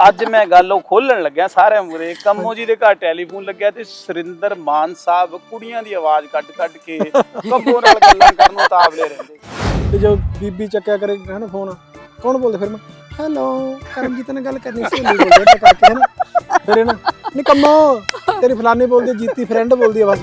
ਅੱਜ ਮੈਂ ਗੱਲ ਉਹ ਖੋਲਣ ਲੱਗਿਆ ਸਾਰਿਆਂ ਮੂਰੇ ਕੰਮੋ ਜੀ ਦੇ ਘਰ ਟੈਲੀਫੋਨ ਲੱਗਿਆ ਤੇ ਸੁਰਿੰਦਰ ਮਾਨ ਸਾਹਿਬ ਕੁੜੀਆਂ ਦੀ ਆਵਾਜ਼ ਕੱਢ ਕੱਢ ਕੇ ਕੰਮੋ ਨਾਲ ਗੱਲਾਂ ਕਰਨ ਨੂੰ ਤਾਬਲੇ ਰਹਿੰਦੇ। ਤੇ ਜੋ ਬੀਬੀ ਚੱਕਿਆ ਕਰੇ ਹੈ ਫੋਨ, ਕੌਣ ਬੋਲਦੇ ਫਿਰ ਮੈਂ? ਹੈਲੋ ਕਰਮਜੀਤ ਨਾਲ ਗੱਲ ਕਰਨੀ ਸੀ ਨਹੀਂ ਬੋਲਦੇ ਤਾਂ ਕਰਕੇ ਹੈ ਫਿਰ ਇਹ ਨਾ ਨਿਕੰਮੋ ਤੇਰੀ ਫਲਾਨੀ ਬੋਲਦੀ ਜੀਤੀ ਫਰੈਂਡ ਬੋਲਦੀ ਆ ਬਸ।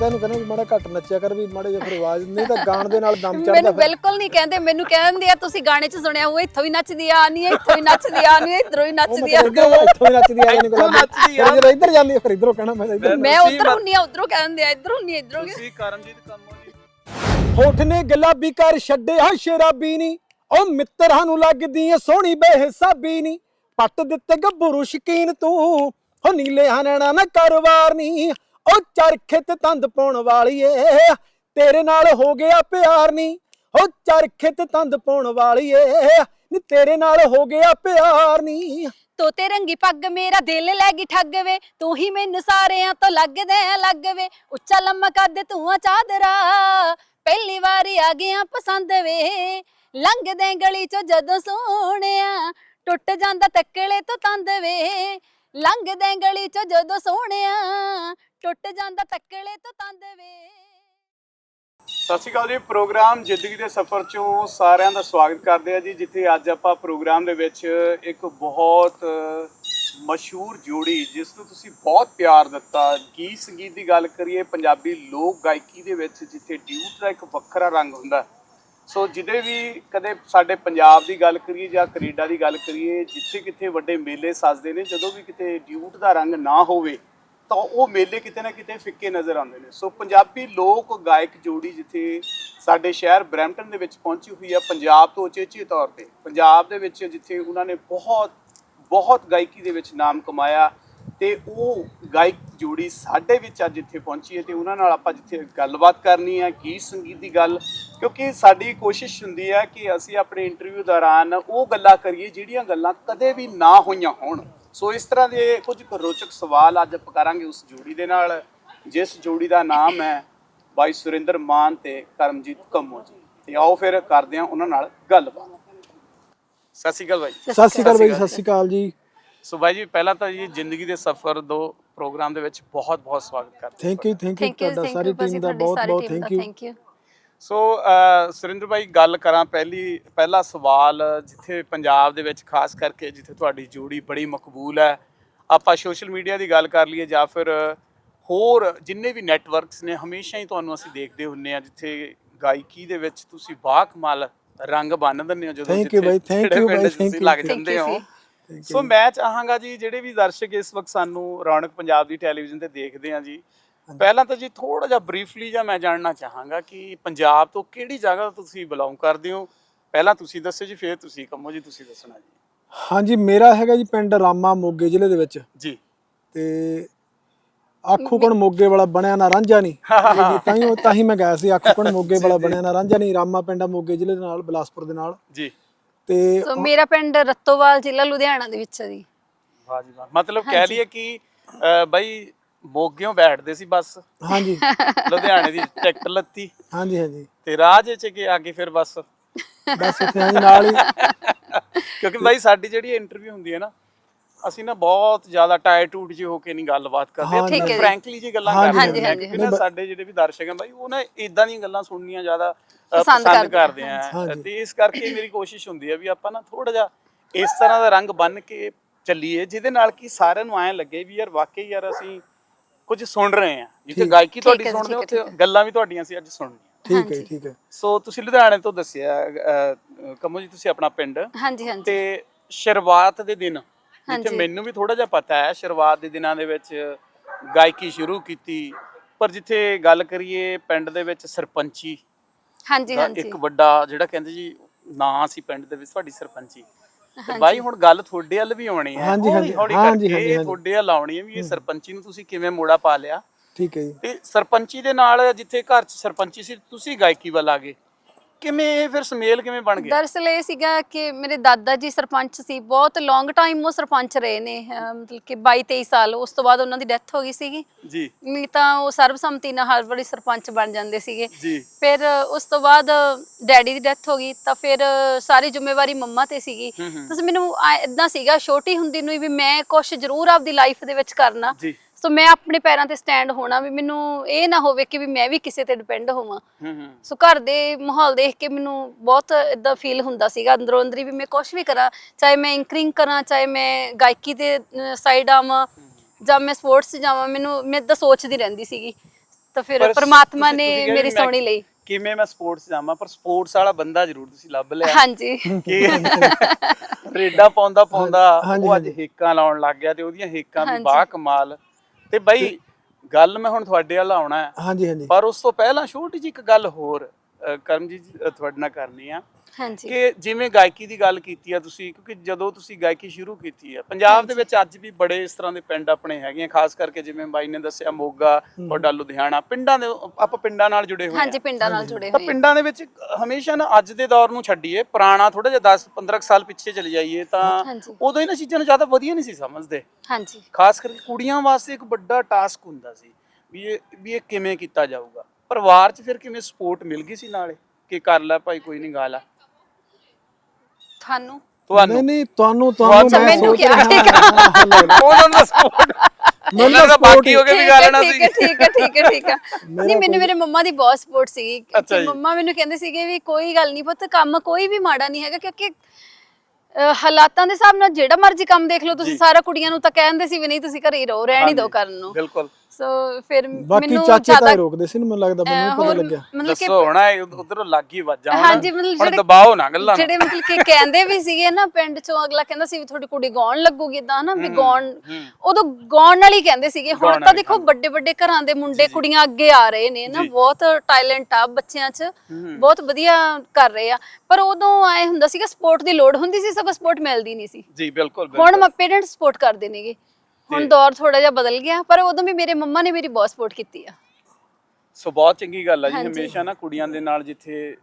ਤਾਂ ਇਹਨੂੰ ਕਹਿੰਦਾ ਵੀ ਮਾੜਾ ਘੱਟ ਨੱਚਿਆ ਕਰ ਵੀ ਮਾੜੇ ਜਿਹਾ ਫਿਰ ਆਵਾਜ਼ ਨਹੀਂ ਤਾਂ ਗਾਣ ਦੇ ਨਾਲ ਦਮ ਚੜਦਾ ਮੈਨੂੰ ਬਿਲਕੁਲ ਨਹੀਂ ਕਹਿੰਦੇ ਮੈਨੂੰ ਕਹਿੰਦੇ ਆ ਤੁਸੀਂ ਗਾਣੇ 'ਚ ਸੁਣਿਆ ਉਹ ਇੱਥੋਂ ਹੀ ਨੱਚਦੀ ਆ ਨਹੀਂ ਇੱਥੋਂ ਹੀ ਨੱਚਦੀ ਆ ਨਹੀਂ ਇੱਧਰੋਂ ਹੀ ਨੱਚਦੀ ਆ। ਇੱਥੋਂ ਹੀ ਨੱਚਦੀ ਆ ਇਹਨੂੰ ਨੱਚਦੀ ਆ। ਜਦੋਂ ਇੱਧਰ ਜਾਂਦੀ ਫਿਰ ਇੱਧਰੋਂ ਕਹਿਣਾ ਮੈਂ ਇੱਧਰ। ਮੈਂ ਉਧਰ ਹੁੰਨੀ ਆ ਉਧਰੋਂ ਕਹਿੰਦੇ ਆ ਇੱਧਰੋਂ ਨਹੀਂ ਇੱਧਰੋਂ ਤੁਸੀਂ ਕਰਮਜੀਤ ਕੰਮੋ ਜੀ ਹੋਠ ਨੇ ਗੁਲਾਬੀ ਕਰ ਛੱਡਿਆ ਸ਼ਰਾਬੀ ਨੀ। ਉਹ ਮਿੱਤਰਾਂ ਨੂੰ ਲੱਗਦੀ ਏ ਸੋਹਣੀ ਬੇਹਿਸਾਬੀ ਨੀ। ਪੱਟ ਦਿੱਤੇ ਗੱਭਰੂ ਸ਼ਕੀਨ ਤੂੰ। ਹੋ ਨੀਲੇ ਹਨਣਾ ਨਾ ਕਰਵਾਰ ਨੀ ਉਹ ਚਰਖੇ ਤੇ ਤੰਦ ਪਾਉਣ ਵਾਲੀ ਏ, ਤੇਰੇ ਨਾਲ ਹੋ ਗਿਆ ਪਿਆਰ ਨੀ। ਉਹ ਚਰਖੇ ਤੇ ਤੰਦ ਪਾਉਣ ਵਾਲੀ ਏ, ਨੀ ਤੇਰੇ ਨਾਲ ਹੋ ਗਿਆ ਪਿਆਰ ਨੀ। ਤੋਤੇ ਰੰਗੀ ਪੱਗ ਮੇਰਾ ਦਿਲ ਲੈ ਗਈ ਠੱਗ ਵੇ ਤੂੰ ਹੀ ਮੈਨੂੰ ਸਾਰਿਆਂ ਤੋਂ ਲੱਗਦੇ ਲੱਗ ਵੇ ਉੱਚਾ ਲੰਮਾ ਕੱਦ ਤੂੰ ਆ ਚਾਦਰਾ, ਪਹਿਲੀ ਵਾਰੀ ਆ ਗਿਆ ਪਸੰਦ ਵੇ ਲੰਘਦੇ ਗਲੀ ਚੋਂ ਜਦੋਂ ਸੋਹਣਿਆ, ਟੁੱਟ ਜਾਂਦਾ ਤੱਕਲੇ ਤੋਂ ਤੰਦ ਵੇ ਲੰਘਦੇ ਗਲੀ ਚੋਂ ਜਦੋਂ ਸੋਹਣਿਆ ਟੁੱਟ ਜਾਂਦਾ ਤੱਕਲੇ ਤੋਂ ਤੰਦ ਵੇ। ਸਤਿ ਸ਼੍ਰੀ ਅਕਾਲ ਜੀ, ਪ੍ਰੋਗਰਾਮ ਜ਼ਿੰਦਗੀ ਦੇ ਸਫ਼ਰ ਚੋਂ ਸਾਰਿਆਂ ਦਾ ਸਵਾਗਤ ਕਰਦੇ ਆ ਜੀ, ਜਿੱਥੇ ਅੱਜ ਆਪਾਂ ਪ੍ਰੋਗਰਾਮ ਦੇ ਵਿੱਚ ਇੱਕ ਬਹੁਤ ਮਸ਼ਹੂਰ ਜੋੜੀ, ਜਿਸ ਨੂੰ ਤੁਸੀਂ ਬਹੁਤ ਪਿਆਰ ਦਿੱਤਾ। ਗੀਤ ਸੰਗੀਤ ਦੀ ਗੱਲ ਕਰੀਏ, ਪੰਜਾਬੀ ਲੋਕ ਗਾਇਕੀ ਦੇ ਵਿੱਚ, ਜਿੱਥੇ ਡਿਊਟ ਦਾ ਇੱਕ ਵੱਖਰਾ ਰੰਗ ਹੁੰਦਾ। ਸੋ ਜਿਹਦੇ ਵੀ ਕਦੇ ਸਾਡੇ ਪੰਜਾਬ ਦੀ ਗੱਲ ਕਰੀਏ ਜਾਂ ਕੈਨੇਡਾ ਦੀ ਗੱਲ ਕਰੀਏ ਜਿੱਥੇ ਕਿੱਥੇ ਵੱਡੇ ਮੇਲੇ ਸੱਜਦੇ ਨੇ, ਜਦੋਂ ਵੀ ਕਿਤੇ ਡਿਊਟ ਦਾ ਰੰਗ ਨਾ ਹੋਵੇ ਤਾਂ ਉਹ ਮੇਲੇ ਕਿਤੇ ਨਾ ਕਿਤੇ ਫਿੱਕੇ ਨਜ਼ਰ ਆਉਂਦੇ ਨੇ। ਸੋ ਪੰਜਾਬੀ ਲੋਕ ਗਾਇਕ ਜੋੜੀ ਜਿੱਥੇ ਸਾਡੇ ਸ਼ਹਿਰ ਬਰੈਂਪਟਨ ਦੇ ਵਿੱਚ ਪਹੁੰਚੀ ਹੋਈ ਹੈ ਪੰਜਾਬ ਤੋਂ ਉਚੇਚੇ ਤੌਰ ਤੇ। ਪੰਜਾਬ ਦੇ ਵਿੱਚ ਜਿੱਥੇ ਉਹਨਾਂ ਨੇ ਬਹੁਤ ਬਹੁਤ ਗਾਇਕੀ ਦੇ ਵਿੱਚ ਨਾਮ ਕਮਾਇਆ ਤੇ ਉਹ ਗਾਇਕ ਜੋੜੀ ਸਾਡੇ ਵਿੱਚ ਅੱਜ ਇੱਥੇ ਪਹੁੰਚੀ ਹੈ ਤੇ ਉਹਨਾਂ ਨਾਲ ਆਪਾਂ ਜਿੱਥੇ ਗੱਲਬਾਤ ਕਰਨੀ ਹੈ ਗੀਤ ਸੰਗੀਤ ਦੀ ਗੱਲ, ਕਿਉਂਕਿ ਸਾਡੀ ਕੋਸ਼ਿਸ਼ ਹੁੰਦੀ ਹੈ ਕਿ ਅਸੀਂ ਆਪਣੇ ਇੰਟਰਵਿਊ ਦੌਰਾਨ ਉਹ ਗੱਲਾਂ ਕਰੀਏ ਜਿਹੜੀਆਂ ਗੱਲਾਂ ਕਦੇ ਵੀ ਨਾ ਹੋਈਆਂ ਹੋਣ। ਸੋ ਇਸ ਤਰ੍ਹਾਂ ਦੇ ਕੁਝ ਰੋਚਕ ਸਵਾਲ ਅੱਜ ਆਪਾਂ ਕਰਾਂਗੇ ਉਸ ਜੋੜੀ ਦੇ ਨਾਲ ਜਿਸ ਜੋੜੀ ਦਾ ਨਾਮ ਹੈ ਬਾਈ ਸੁਰਿੰਦਰ ਮਾਨ ਤੇ ਕਰਮਜੀਤ ਕੰਮੋ ਜੀ। ਤੇ ਆਓ ਫਿਰ ਕਰਦੇ ਹਾਂ ਉਹਨਾਂ ਨਾਲ ਗੱਲਬਾਤ। ਸਤਿ ਸ਼੍ਰੀ ਅਕਾਲ ਬਾਈ। ਸਤਿ ਸ਼੍ਰੀ ਅਕਾਲ ਬਾਈ ਸਤਿ ਸ਼੍ਰੀ ਅਕਾਲ ਜੀ। ਸੋ ਬਾਈ ਜੀ ਪਹਿਲਾਂ ਤਾਂ ਜੀ ਜ਼ਿੰਦਗੀ ਦੇ ਸਫ਼ਰ ਦੋ ਪ੍ਰੋਗਰਾਮ ਦੇ ਵਿੱਚ ਬਹੁਤ ਬਹੁਤ ਸਵਾਗਤ ਕਰਦੇ ਹਾਂ ਥੈਂਕ ਯੂ ਥੈਂਕ ਯੂ ਤੁਹਾਡਾ ਸਾਰੀ ਟੀਮ ਦਾ ਬਹੁਤ ਬਹੁਤ thank you thank you so Surinder ਭਾਈ ਗੱਲ ਕਰਾਂ ਪਹਿਲੀ ਪਹਿਲਾ ਸਵਾਲ ਜਿੱਥੇ ਪੰਜਾਬ ਦੇ ਵਿੱਚ ਖਾਸ ਕਰਕੇ ਜਿੱਥੇ ਤੁਹਾਡੀ ਜੋੜੀ ਬੜੀ ਮਕਬੂਲ ਹੈ ਆਪਾਂ ਸੋਸ਼ਲ ਮੀਡੀਆ ਦੀ ਗੱਲ ਕਰ ਲਈਏ ਜਾਂ ਫਿਰ ਹੋਰ ਜਿੰਨੇ ਵੀ ਨੈਟਵਰਕਸ ਨੇ ਹਮੇਸ਼ਾ ਹੀ ਤੁਹਾਨੂੰ ਅਸੀਂ ਦੇਖਦੇ ਹੁੰਨੇ ਆ ਜਿੱਥੇ ਗਾਇਕੀ ਦੇ ਵਿੱਚ ਤੁਸੀਂ ਬਾਕਮਾਲ ਰੰਗ ਬੰਨ ਦਿੰਦੇ ਹੋ ਜਦੋਂ thank ਜਿਹੜੇ you ਪਿੰਡ ਬਾਈ, ਤੁਸੀਂ thank you। ਲੱਗ ਜਾਂਦੇ ਹੋ। ਸੋ ਮੈਂ ਚਾਹਾਂਗਾ ਜੀ ਜਿਹੜੇ ਵੀ ਦਰਸ਼ਕ ਇਸ ਵਕਤ ਸਾਨੂੰ ਰੌਣਕ ਪੰਜਾਬ ਦੀ ਟੈਲੀਵਿਜ਼ਨ ਤੇ ਦੇਖਦੇ ਆ ਜੀ ਪਹਿਲਾਂ ਤਾਂ ਜੀ ਥੋੜਾ ਜਿਹਾ ਬਰੀਫਲੀ ਜਾਂ ਮੈਂ ਜਾਣਨਾ ਚਾਹਾਂਗਾ ਕਿ ਪੰਜਾਬ ਤੋਂ ਕਿਹੜੀ ਜਗ੍ਹਾ ਤੋਂ ਤੁਸੀਂ ਬਿਲੋਂਗ ਕਰਦੇ ਹੋ? ਪਹਿਲਾਂ ਤੁਸੀਂ ਦੱਸੋ ਜੀ ਫਿਰ ਤੁਸੀਂ ਕੰਮੋ ਜੀ ਤੁਸੀਂ ਦੱਸਣਾ ਜੀ। ਹਾਂਜੀ ਮੇਰਾ ਹੈਗਾ ਜੀ ਪਿੰਡ ਰਾਮਾ ਮੋਗੇ ਜ਼ਿਲ੍ਹੇ ਦੇ ਵਿੱਚ। ਜੀ। ਤੇ ਆਖੂ ਕਣ ਮੋਗੇ ਵਾਲਾ ਬਣਿਆ ਨਾ ਰਾਂਝਾ ਨਹੀਂ। ਤਾਂ ਹੀ ਤਾਂ ਹੀ ਮੈਂ ਗਿਆ ਸੀ ਆਖੂ ਕਣ ਮੋਗੇ ਵਾਲਾ ਬਣਿਆ ਨਾ ਰਾਂਝਾ ਨਹੀਂ ਰਾਮਾ ਪਿੰਡਾ ਮੋਗੇ ਜ਼ਿਲ੍ਹੇ ਦੇ ਨਾਲ ਬਿਲਾਸਪੁਰ ਦੇ ਨਾਲ। ਜੀ। ਤੇ ਸੋ ਮੇਰਾ ਪਿੰਡ ਰੱਤੋਵਾਲ ਜ਼ਿਲ੍ਹਾ ਲੁਧਿਆਣਾ ਦੇ ਵਿੱਚ ਹੈ ਜੀ। ਵਾਹ ਜੀ ਵਾਹ। ਮਤਲਬ ਕਹਿ ਲਈਏ ਕਿ ਬਈ ਮੋਗਿਓਂ ਬੈਠਦੇ ਸੀ ਬਸ। ਹਾਂਜੀ। ਲੁਧਿਆਣੇ ਦੀ ਟਿਕਟ ਲੱਤੀ। ਹਾਂਜੀ ਹਾਂਜੀ। ਤੇ ਰਾਹ ਜੇ ਚ ਕੇ ਆ ਕੇ ਫਿਰ ਬਸ। ਬਸ ਇੱਥੇ ਹਾਂਜੀ ਨਾਲ ਹੀ। ਕਿਉਂਕਿ ਬਾਈ ਸਾਡੀ ਜਿਹੜੀ ਇੰਟਰਵਿਊ ਹੁੰਦੀ ਹੈ ਨਾ ਅਸੀਂ ਨਾ ਬਹੁਤ ਜ਼ਿਆਦਾ ਟਾਇਟੂਡ ਜਿਹੇ ਹੋ ਕੇ ਨਹੀਂ ਗੱਲਬਾਤ ਕਰਦੇ। ਹਾਂ, ਠੀਕ ਹੈ ਜੀ। ਫ੍ਰੈਂਕਲੀ ਜੀ ਗੱਲਾਂ ਕਰਦੇ ਹਾਂ ਹਾਂਜੀ, ਕਿਉਂਕਿ ਨਾ ਸਾਡੇ ਜਿਹੜੇ ਵੀ ਦਰਸ਼ਕ ਹਨ ਬਾਈ ਉਹ ਨਾ ਇਦਾਂ ਦੀਆਂ ਗੱਲਾਂ ਸੁਣਨੀਆਂ ਜ਼ਿਆਦਾ ਪਸੰਦ ਕਰਦੇ ਆ। ਤੇ ਇਸ ਕਰਕੇ ਮੇਰੀ ਕੋਸ਼ਿਸ਼ ਹੁੰਦੀ ਹੈ ਵੀ ਆਪਾਂ ਨਾ ਥੋੜਾ ਜਿਹਾ ਇਸ ਤਰ੍ਹਾਂ ਦਾ ਰੰਗ ਬੰਨ ਕੇ ਚੱਲੀਏ ਜਿਹਦੇ ਨਾਲ ਕਿ ਸਾਰਿਆਂ ਨੂੰ ਐਂ ਲੱਗੇ ਵੀ ਯਾਰ ਵਾਕਈ ਯਾਰ ਅਸੀਂ ਕੁਝ ਸੁਣ ਰਹੇ ਆ। ਜਿੱਥੇ। ਗਾਇਕੀ ਤੁਹਾਡੀ ਸੁਣਦੇ ਉੱਥੇ ਗੱਲਾਂ ਵੀ ਤੁਹਾਡੀਆਂ ਸੀ ਅੱਜ ਸੁਣਨੀਆਂ। ਠੀਕ ਹੈ। ਠੀਕ ਹੈ। ਸੋ ਤੁਸੀਂ ਲੁਧਿਆਣੇ ਤੋਂ ਦੱਸਿਆ ਕੰਮੋ ਜੀ ਤੁਸੀਂ ਆਪਣਾ ਪਿੰਡ। ਹਾਂਜੀ ਹਾਂਜੀ। ਤੇ ਸ਼ੁਰੂਆਤ ਦੇ ਦਿਨ ਜਿੱਥੇ। ਮੈਨੂੰ ਵੀ ਥੋੜਾ ਜਿਹਾ ਪਤਾ ਹੈ ਸ਼ੁਰੂਆਤ ਦੇ ਦਿਨਾਂ ਦੇ ਵਿੱਚ ਗਾਇਕੀ ਸ਼ੁਰੂ ਕੀਤੀ। ਪਰ ਜਿੱਥੇ ਗੱਲ ਕਰੀਏ ਪਿੰਡ ਦੇ ਵਿੱਚ ਸਰਪੰਚੀ ਹਾਂਜੀ ਹਾਂਜੀ। ਇੱਕ ਵੱਡਾ ਜਿਹੜਾ ਕਹਿੰਦੇ ਜੀ ਨਾਂ ਸੀ ਪਿੰਡ ਦੇ ਵਿੱਚ ਤੁਹਾਡੀ ਸਰਪੰਚੀ। ਤੇ ਬਾਈ ਹੁਣ ਗੱਲ ਤੁਹਾਡੇ ਵੱਲ ਵੀ ਆਉਣੀ ਹੈ। ਹਾਂਜੀ, ਹਾਂਜੀ, ਹੌਲੀ ਹਾਂਜੀ, ਕਰਕੇ ਹਾਂਜੀ, ਹਾਂਜੀ। ਤੁਹਾਡੇ ਵੱਲ ਆਉਣੀ ਹੈ ਵੀ ਇਹ ਸਰਪੰਚੀ ਨੂੰ ਤੁਸੀਂ ਕਿਵੇਂ ਮੋੜਾ ਪਾ ਲਿਆ। ਠੀਕ ਹੈ ਜੀ। ਤੇ ਸਰਪੰਚੀ ਦੇ ਨਾਲ ਜਿੱਥੇ ਘਰ 'ਚ ਸਰਪੰਚੀ ਸੀ ਤੁਸੀਂ ਗਾਇਕੀ ਵੱਲ ਆ ਗਏ। ਕਿਵੇਂ ਇਹ ਫਿਰ ਸਮੇਲ ਕਿਵੇਂ ਬਣ ਗਿਆ? ਦਰਅਸਲ ਇਹ ਸੀਗਾ ਕਿ ਮੇਰੇ ਦਾਦਾ ਜੀ ਸਰਪੰਚ ਸੀ ਬਹੁਤ ਲੌਂਗ ਟਾਈਮ ਉਹ ਸਰਪੰਚ ਰਹੇ ਨੇ ਅਹ ਮਤਲਬ ਕਿ 22 23 ਸਾਲ ਉਸ ਤੋਂ ਬਾਅਦ ਉਹਨਾਂ ਦੀ ਡੈਥ ਹੋ ਗਈ ਸੀਗੀ। ਜੀ। ਨਹੀਂ ਤਾਂ ਉਹ ਸਰਬਸੰਮਤੀ ਨਾਲ ਹਰ ਵਾਰੀ ਸਰਪੰਚ ਬਣ ਜਾਂਦੇ ਸੀਗੇ। ਜੀ। ਫਿਰ ਉਸ ਤੋਂ ਬਾਅਦ ਡੈਡੀ ਦੀ ਡੈਥ ਹੋ ਗਈ ਤਾਂ ਫਿਰ ਸਾਰੀ ਜ਼ਿੰਮੇਵਾਰੀ ਮੰਮਾ ਤੇ ਸੀਗੀ। ਹੂੰ ਹੂੰ। ਤੁਸੀਂ ਮੈਨੂੰ ਇਦਾਂ ਸੀਗਾ ਛੋਟੀ ਹੁੰਦੀ ਨੂੰ ਹੀ ਵੀ ਮੈਂ ਕੁਝ ਜ਼ਰੂਰ ਆਪਦੀ ਲਾਈਫ ਦੇ ਵਿੱਚ ਕਰਨਾ। ਜੀ। ਸੋ ਮੈਂ ਆਪਣੇ ਪੈਰਾਂ ਤੇ ਸਟੈਂਡ ਹੋਣਾ ਵੀ ਮੈਨੂੰ ਇਹ ਨਾ ਹੋਵੇ ਕਿ ਵੀ ਮੈਂ ਵੀ ਕਿਸੇ ਤੇ ਡਿਪੈਂਡ ਹੋਵਾਂ। ਹੂੰ ਹੂੰ। ਸੋ ਘਰ ਦੇ ਮਾਹੌਲ ਦੇਖ ਕੇ ਮੈਨੂੰ ਬਹੁਤ ਇਦਾਂ ਫੀਲ ਹੁੰਦਾ ਸੀਗਾ ਅੰਦਰੋਂ ਅੰਦਰੀ ਵੀ ਮੈਂ ਕੁਝ ਵੀ ਕਰਾਂ ਚਾਹੇ ਮੈਂ ਐਂਕਰਿੰਗ ਕਰਾਂ ਚਾਹੇ ਮੈਂ ਗਾਇਕੀ ਦੇ ਸਾਈਡ ਆਵਾਂ ਜਾਂ ਮੈਂ ਸਪੋਰਟਸ 'ਚ ਜਾਵਾਂ ਮੈਨੂੰ ਮੈਂ ਇਦਾਂ ਸੋਚਦੀ ਰਹਿੰਦੀ ਸੀਗੀ। ਤਾਂ ਫਿਰ ਪਰ ਪ੍ਰਮਾਤਮਾ ਨੇ ਮੇਰੀ ਸੋਹਣੀ ਲਈ। ਕਿਵੇਂ ਮੈਂ ਸਪੋਰਟਸ ਜਾਵਾਂ ਪਰ ਸਪੋਰਟਸ ਵਾਲਾ ਬੰਦਾ ਜ਼ਰੂਰ ਤੁਸੀਂ ਲੱਭ ਲਿਆ। ਹਾਂਜੀ। ਕਿ ਰੇਡਾ ਪਾਉਂਦਾ ਪਾਉਂਦਾ ਉਹ ਅੱਜ ਹੇਕਾਂ ਲਾਉਣ ਲੱਗ ਗਿਆ ਤੇ ਉਹਦੀਆਂ ਹੇਕਾਂ ਵੀ। ਬਾ ਕਮਾਲ। ਤੇ ਬਈ ਗੱਲ ਮੈਂ ਹੁਣ ਤੁਹਾਡੇ ਵੱਲ ਆਉਣਾ ਹੈ। ਹਾਂਜੀ ਹਾਂਜੀ। ਪਰ ਉਸ ਤੋਂ ਪਹਿਲਾਂ ਛੋਟੀ ਜਿਹੀ ਇੱਕ ਗੱਲ ਹੋਰ। ਕਰਮਜੀਤ ਜੀ, ਤੁਹਾਡੇ ਨਾਲ ਕਰਨੀ ਆ। ਹਾਂਜੀ। ਕਿ ਜਿਵੇਂ ਗਾਇਕੀ ਦੀ ਗੱਲ ਕੀਤੀ ਆ ਤੁਸੀਂ ਕਿਉਂਕਿ ਜਦੋਂ ਤੁਸੀਂ ਗਾਇਕੀ ਸ਼ੁਰੂ ਕੀਤੀ ਆ ਪੰਜਾਬ ਦੇ ਵਿੱਚ ਅੱਜ ਵੀ ਬੜੇ ਇਸ ਤਰ੍ਹਾਂ ਦੇ ਪਿੰਡ ਆਪਣੇ ਹੈਗੇ ਆ ਖਾਸ ਕਰਕੇ ਜਿਵੇਂ ਬਾਈ ਨੇ ਦੱਸਿਆ ਮੋਗਾ ਤੁਹਾਡਾ ਲੁਧਿਆਣਾ ਪਿੰਡਾਂ ਦੇ ਆਪਾਂ ਪਿੰਡਾਂ ਨਾਲ ਜੁੜੇ ਹੋਏ ਹਾਂਜੀ ਪਿੰਡਾਂ ਨਾਲ ਜੁੜੇ ਤਾਂ ਹੋਏ ਪਿੰਡਾਂ ਦੇ ਵਿੱਚ ਹਮੇਸ਼ਾ ਨਾ ਅੱਜ ਦੇ ਦੌਰ ਨੂੰ ਛੱਡੀਏ ਪੁਰਾਣਾ ਥੋੜਾ ਜਿਹਾ 10 15 ਕੁ ਸਾਲ ਪਿੱਛੇ ਚਲੇ ਜਾਈਏ ਤਾਂ ਉਦੋਂ ਇਹਨਾਂ ਚੀਜ਼ਾਂ ਨੂੰ ਜ਼ਿਆਦਾ ਵਧੀਆ ਨਹੀਂ ਸੀ ਸਮਝਦੇ। ਹਾਂਜੀ। ਖਾਸ ਕਰਕੇ ਕੁੜੀਆਂ ਵਾਸਤੇ ਇੱਕ ਵੱਡਾ ਟਾਸਕ ਹੁੰਦਾ ਸੀ ਵੀ ਇਹ ਵੀ ਇਹ ਕਿਵੇਂ ਕੀਤਾ ਜਾਊਗਾ। ਪਰਿਵਾਰ 'ਚ ਫਿਰ ਕਿਵੇਂ ਸਪੋਰਟ ਮਿਲ ਗਈ ਸੀ ਨਾਲੇ? ਕਿ ਕਰ ਲੈ ਭਾਈ ਕੋਈ ਨਹੀਂ ਗਾ ਲਾ। ਤੁਹਾਨੂੰ? ਨਹੀਂ ਤੁਹਾਨੂੰ? ਨਹੀਂ ਤੁਹਾਨੂੰ ਤੁਹਾਨੂੰ ਅੱਛਾ, ਮੈਂ ਮੈਨੂੰ ਸੋਚ ਕਿਹਾ, ਰਿਹਾ। ਠੀਕ ਹਾਂ ਉਹਨਾਂ ਦਾ ਸਪੋਰਟ ਉਹਨਾਂ ਦਾ ਬਾਕੀ ਹੋ ਕੇ ਵੀ ਠੀਕ ਗਾ ਹੈ ਲੈਣਾ ਠੀਕ ਹੈ ਸੀ। ਠੀਕ ਹੈ ਠੀਕ ਹੈ ਠੀਕ ਹੈ ਨਹੀਂ ਮੈਨੂੰ ਮੇਰੇ ਮੰਮਾ ਦੀ ਬਹੁਤ ਸਪੋਰਟ ਸੀਗੀ। ਅੱਛਾ ਕਿ ਜੀ। ਮੰਮਾ ਮੈਨੂੰ ਕਹਿੰਦੇ ਸੀਗੇ ਵੀ ਕੋਈ ਗੱਲ ਨਹੀਂ ਪੁੱਤ ਕੰਮ ਕੋਈ ਵੀ ਮਾੜਾ ਨਹੀਂ ਹੈਗਾ ਕਿਉਂਕਿ ਅਹ, ਹਾਲਾਤਾਂ ਦੇ ਹਿਸਾਬ ਨਾਲ ਜਿਹੜਾ ਮਰਜ਼ੀ ਕੰਮ ਦੇਖ ਲਓ ਤੁਸੀਂ ਸਾਰਾ ਕੁੜੀਆਂ ਨੂੰ ਤਾਂ ਕਹਿੰਦੇ ਸੀ ਵੀ ਨਹੀਂ ਤੁਸੀਂ ਘਰੇ ਹੀ ਰਹੋ ਰਹਿਣ ਹੀ ਦਿਓ ਕਰਨ ਨੂੰ। ਬਿਲਕੁਲ। ਸੋ ਫਿਰ ਬਾਕੀ ਮੈਨੂੰ ਚਾਚੇ ਜ਼ਿਆਦਾ ਤਾਂ ਰੋਕਦੇ ਸੀ ਨਾ ਮੈਨੂੰ ਲੱਗਦਾ ਅਹ, ਮੈਨੂੰ ਪਤਾ ਹੋਰ ਲੱਗਿਆ। ਮਤਲਬ ਕਿ ਦੱਸੋ ਹੁਣ ਉਧਰੋਂ ਲੱਗੀ ਵਾਜਾਂ ਹੁਣ। ਹਾਂਜੀ, ਮਤਲਬ ਜਿਹੜੇ- ਦਬਾਓ ਨਾ ਗੱਲਾਂ ਨੂੰ। ਜਿਹੜੇ ਮਤਲਬ ਕਿ ਕਹਿੰਦੇ ਵੀ ਸੀਗੇ ਨਾ ਪਿੰਡ ਚੋਂ ਅਗਲਾ ਕਹਿੰਦਾ ਸੀ ਵੀ ਤੁਹਾਡੀ ਕੁੜੀ ਗਾਉਣ ਲੱਗੂਗੀ ਇਦਾਂ ਨਾ ਵੀ ਗਾਉਣ ਹੂੰ। ਉਦੋਂ ਗਾਉਣ ਵਾਲੀ ਕਹਿੰਦੇ ਸੀਗੇ। ਹੁਣ ਗਾਉਣ ਤਾਂ ਵਾਲੀ, ਦੇਖੋ ਵੱਡੇ ਵੱਡੇ ਘਰਾਂ ਦੇ ਮੁੰਡੇ ਕੁੜੀਆਂ ਅੱਗੇ ਆ ਰਹੇ ਨੇ ਨਾ ਬਹੁਤ ਟੈਲੈਂਟ ਆ ਬੱਚਿਆਂ 'ਚ। ਬਹੁਤ ਵਧੀਆ ਕਰ ਰਹੇ ਆ। ਪਰ ਉਦੋਂ ਆਏ ਹੁੰਦਾ ਸੀਗਾ ਸਪੋਰਟ ਦੀ ਲੋੜ ਹੁੰਦੀ ਸੀ ਸਗੋਂ ਸਪੋਰਟ ਮਿਲਦੀ ਨਹੀਂ ਸੀ। ਜੀ ਬਿਲਕੁਲ ਬਿਲਕੁਲ। ਹੁਣ ਪੇਰੈਂਟਸ ਸਪੋਰਟ ਕਰਦੇ ਨੇਗੇ। ਹੁਣ ਦੌਰ ਥੋੜਾ ਜਿਹਾ ਬਦਲ ਗਿਆ ਪਰ ਉਦੋਂ ਵੀ ਮੇਰੇ ਮੰਮਾ ਨੇ ਮੇਰੀ ਬਹੁਤ ਸਪੋਰਟ ਕੀਤੀ ਆ। ਸੋ ਬਹੁਤ ਚੰਗੀ ਗੱਲ ਹੈ ਜੀ। ਹਮੇਸ਼ਾ ਨਾ ਕੁੜੀਆਂ ਦੇ ਨਾਲ ਜਿੱਥੇ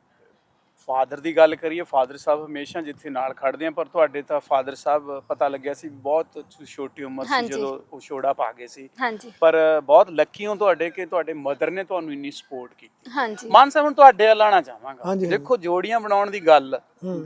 ਫਾਦਰ ਦੀ ਗੱਲ ਕਰੀਏ ਫਾਦਰ ਸਾਹਿਬ ਹਮੇਸ਼ਾ ਜਿੱਥੇ ਨਾਲ ਖੜਦੇ ਆ ਪਰ ਤੁਹਾਡੇ ਤਾਂ ਫਾਦਰ ਸਾਹਿਬ ਪਤਾ ਲੱਗਿਆ ਸੀ ਬਹੁਤ ਛੋਟੀ ਉਮਰ ਸੀ। ਜਦੋਂ ਉਹ ਛੋੜਾ ਪਾ ਗਏ ਸੀ। ਹਾਂਜੀ। ਪਰ ਬਹੁਤ ਲੱਕੀ ਹੋ ਤੁਹਾਡੇ ਕਿ ਤੁਹਾਡੇ ਮਦਰ ਨੇ ਤੁਹਾਨੂੰ ਇੰਨੀ ਸਪੋਰਟ ਕੀਤੀ। ਹਾਂਜੀ। ਮਾਨ ਸਾਹਿਬ ਹੁਣ ਤੁਹਾਡੇ ਵੱਲ ਆਉਣਾ ਚਾਹਾਂਗਾ। ਦੇਖੋ ਜੋੜੀਆਂ ਬਣਾਉਣ ਦੀ ਗੱਲ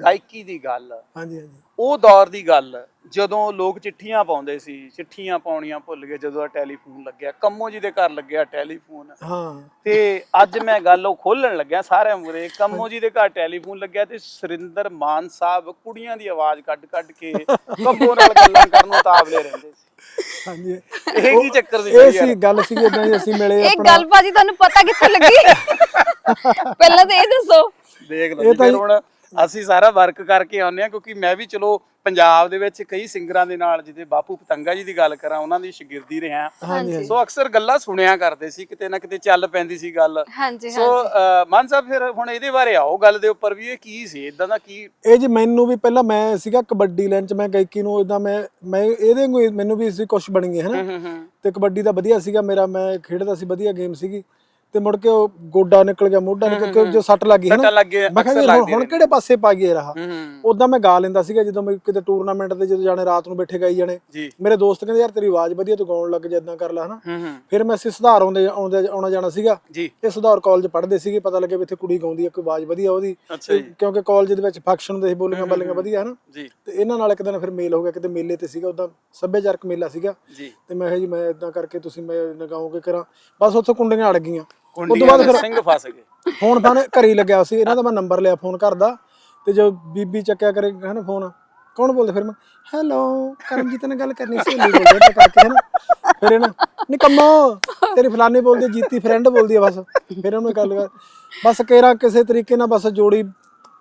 ਗਾਇਕੀ ਦੀ ਗੱਲ ਹਾਂਜੀ ਹਾਂਜੀ। ਉਹ ਦੌਰ ਦੀ ਗੱਲ ਜਦੋਂ ਲੋਕ ਚਿੱਠੀਆਂ ਪਾਉਂਦੇ ਸੀ ਚਿੱਠੀਆਂ ਪਾਉਣੀਆਂ ਭੁੱਲ ਗਏ ਜਦੋਂ ਆ ਟੈਲੀਫੋਨ ਲੱਗਿਆ ਕੰਮੋ ਜੀ ਦੇ ਘਰ ਲੱਗਿਆ ਟੈਲੀਫੋਨ। ਹਾਂ। ਤੇ ਅੱਜ ਮੈਂ ਗੱਲ ਉਹ ਖੋਲਣ ਲੱਗਿਆ ਸਾਰਿਆਂ ਮੁਰੇ ਕੰਮੋ ਜੀ ਦੇ ਘਰ ਟੈਲੀਫੋਨ ਲੱਗਿਆ ਤੇ ਸੁਰਿੰਦਰ ਮਾਨ ਸਾਹਿਬ ਕੁੜੀਆਂ ਦੀ ਆਵਾਜ਼ ਕੱਢ ਕੱਢ ਕੇ ਕੰਮੋ ਨਾਲ ਗੱਲਾਂ ਕਰਨ ਨੂੰ ਤਾਬਲੇ ਰਹਿੰਦੇ ਸੀ। ਹਾਂਜੀ। ਇਹ ਕੀ ਚੱਕਰ ਸੀ ਇਹ ਸੀ ਗੱਲ ਸੀ ਇਦਾਂ ਹੀ ਅਸੀਂ ਮਿਲੇ ਇਹ ਗੱਲ ਭਾਜੀ ਤੁਹਾਨੂੰ ਪਤਾ ਕਿੱਥੇ ਲੱਗੀ? ਪਹਿਲਾਂ ਤਾਂ ਇਹ ਦੱਸੋ। ਦੇਖ ਲਓ ਜੀ, ਫਿਰ ਹੁਣ ਅਸੀਂ ਸਾਰਾ ਵਰਕ ਕਰਕੇ ਆਉਂਦੇ ਆ ਕਿਉਂਕਿ ਮੈਂ ਵੀ ਚਲੋ ਪੰਜਾਬ ਦੇ ਵਿੱਚ ਕਈ ਸਿੰਗਰਾਂ ਦੇ ਨਾਲ ਜਿੱਦੇ ਬਾਪੂ ਪਤੰਗਾ ਜੀ ਦੀ ਗੱਲ ਕਰਾਂ ਉਹਨਾਂ ਦੀ ਸ਼ਾਗਿਰਦੀ ਰਿਹਾ। ਹਾਂਜੀ ਸੋ ਅਕਸਰ ਗੱਲਾਂ ਸੁਣਿਆ ਕਰਦੇ ਸੀ ਕਿਤੇ ਨਾ ਕਿਤੇ ਚੱਲ ਪੈਂਦੀ ਸੀ ਗੱਲ। ਹਾਂਜੀ ਸੋ ਅ, ਮਾਨ ਸਾਹਿਬ ਫਿਰ ਹੁਣ ਇਹਦੇ ਬਾਰੇ ਆਓ ਗੱਲ ਦੇ ਉੱਪਰ ਵੀ ਇਹ ਕੀ ਸੀ ਇਦਾਂ ਦਾ ਕੀ? ਇਹ ਜੀ ਮੈਨੂੰ ਵੀ ਪਹਿਲਾਂ ਮੈਂ ਸੀਗਾ ਕਬੱਡੀ ਲੈਣ ਚ ਮੈਂ ਗਾਇਕੀ ਨੂੰ ਇਦਾਂ ਮੈਂ ਮੈਂ ਇਹਦੇ ਵਾਂਗੂ ਹੀ ਮੈਨੂੰ ਵੀ ਸੀ ਕੁਝ ਬਣ ਗਏ ਹਨਾ ਤੇ ਕਬੱਡੀ ਦਾ ਵਧੀਆ ਸੀਗਾ ਮੇਰਾ ਮੈਂ ਖੇਡਦਾ ਸੀ ਵਧੀਆ ਗੇਮ ਸੀਗੀ। ਤੇ ਮੁੜ ਕੇ ਉਹ ਗੋਡਾ ਨਿਕਲ ਗਿਆ ਮੋਢਾ ਨਿਕਲ ਕੇ ਜੋ ਸੱਟ ਲੱਗ ਗਈ ਸੱਟਾਂ ਲੱਗ ਮੈਂ ਕਿਹਾ ਹੁਣ ਕਿਹੜੇ ਪਾਸੇ ਪਾ ਗਏ ਰਹਾ? ਉਦਾਂ ਮੈਂ ਗਾ ਲੈਂਦਾ ਸੀਗਾ ਜਦੋਂ ਮੈਂ ਕਿਤੇ ਟੂਰਨਾਮੈਂਟ ਤੇ ਜਦੋਂ ਜਾਣੇ ਰਾਤ ਨੂੰ ਬੈਠੇ ਗਾਈ ਜਾਣੇ। ਮੇਰੇ ਦੋਸਤ ਕਹਿੰਦੇ ਯਾਰ ਤੇਰੀ ਆਵਾਜ਼ ਵਧੀਆ ਤੂੰ ਗਾਉਣ ਲੱਗ ਜਾ ਇਦਾਂ ਕਰ ਲੈ ਹਨਾ? ਫਿਰ ਮੈਂ ਅਸੀਂ ਸੁਧਾਰ ਆਉਂਦੇ ਆਉਂਦੇ ਆਉਣਾ ਜਾਣਾ ਸੀਗਾ। ਇਹ ਸੁਧਾਰ ਕਾਲਜ ਪੜ੍ਹਦੇ ਸੀਗੇ ਪਤਾ ਲੱਗਿਆ ਵੀ ਇੱਥੇ ਕੁੜੀ ਗਾਉਂਦੀ ਹੈ ਕੋਈ ਆਵਾਜ਼ ਵਧੀਆ ਉਹਦੀ। ਕਿਉਂਕਿ ਕਾਲਜ ਦੇ ਵਿੱਚ ਫੰਕਸ਼ਨ ਹੁੰਦੇ ਸੀ ਬੋਲੀਆਂ ਬਾਲੀਆਂ ਵਧੀਆ ਹਨਾ? ਤੇ ਇਹਨਾਂ ਨਾਲ ਇੱਕ ਦਿਨ ਫਿਰ ਮੇਲ ਹੋ ਗਿਆ ਕਿਤੇ ਮੇਲੇ ਤੇ ਸੀਗਾ ਉਦਾਂ ਸੱਭਿਆਚਾਰਕ ਮੇਲਾ ਸੀਗਾ। ਤੇ ਮੈਂ ਕਿਹਾ ਜੀ ਮੈਂ ਇਦਾਂ ਕਰਕੇ ਤੁਸੀਂ ਮੈਂ ਨਗਾਉਂਗੇ ਕਰਾਂ ਬਸ ਉੱਥੇ ਕੁੰਡੀਆਂ ਅੜ ਗਈਆਂ। ਕੁੰਡੀਆਂ ਬਾਅਦ ਦੇ ਫਿਰ- ਸਿੰਘ ਫਸ ਗਏ। ਫੋਨ ਫਾਨ ਘਰੇ ਹੀ ਲੱਗਿਆ ਸੀ ਇਹਨਾਂ ਦਾ ਮੈਂ ਨੰਬਰ ਲਿਆ ਫੋਨ ਕਰਦਾ ਤੇ ਜੋ ਬੀਬੀ ਚੱਕਿਆ ਕਰੇ ਹਨਾ ਫੋਨ ਕੌਣ ਬੋਲਦੇ ਫਿਰ ਮੈਂ ਹੈਲੋ ਕਰਮਜੀਤ ਨਾਲ ਗੱਲ ਕਰਨੀ ਸੀ ਨਹੀਂ ਬੋਲਦੇ ਤਾਂ ਕਰਕੇ ਹਨਾ ਫਿਰ ਇਹਨਾਂ ਨਿਕੰਮੋ ਤੇਰੀ ਫਲਾਨੀ ਬੋਲਦੀ ਜੀਤੀ ਫਰੈਂਡ ਬੋਲਦੀ ਹੈ ਬਸ। ਫਿਰ ਉਹਨੂੰ ਗੱਲ ਕਰ ਬਸ ਕੇਰਾ ਕਿਸੇ ਤਰੀਕੇ ਨਾਲ ਬਸ ਜੋੜੀ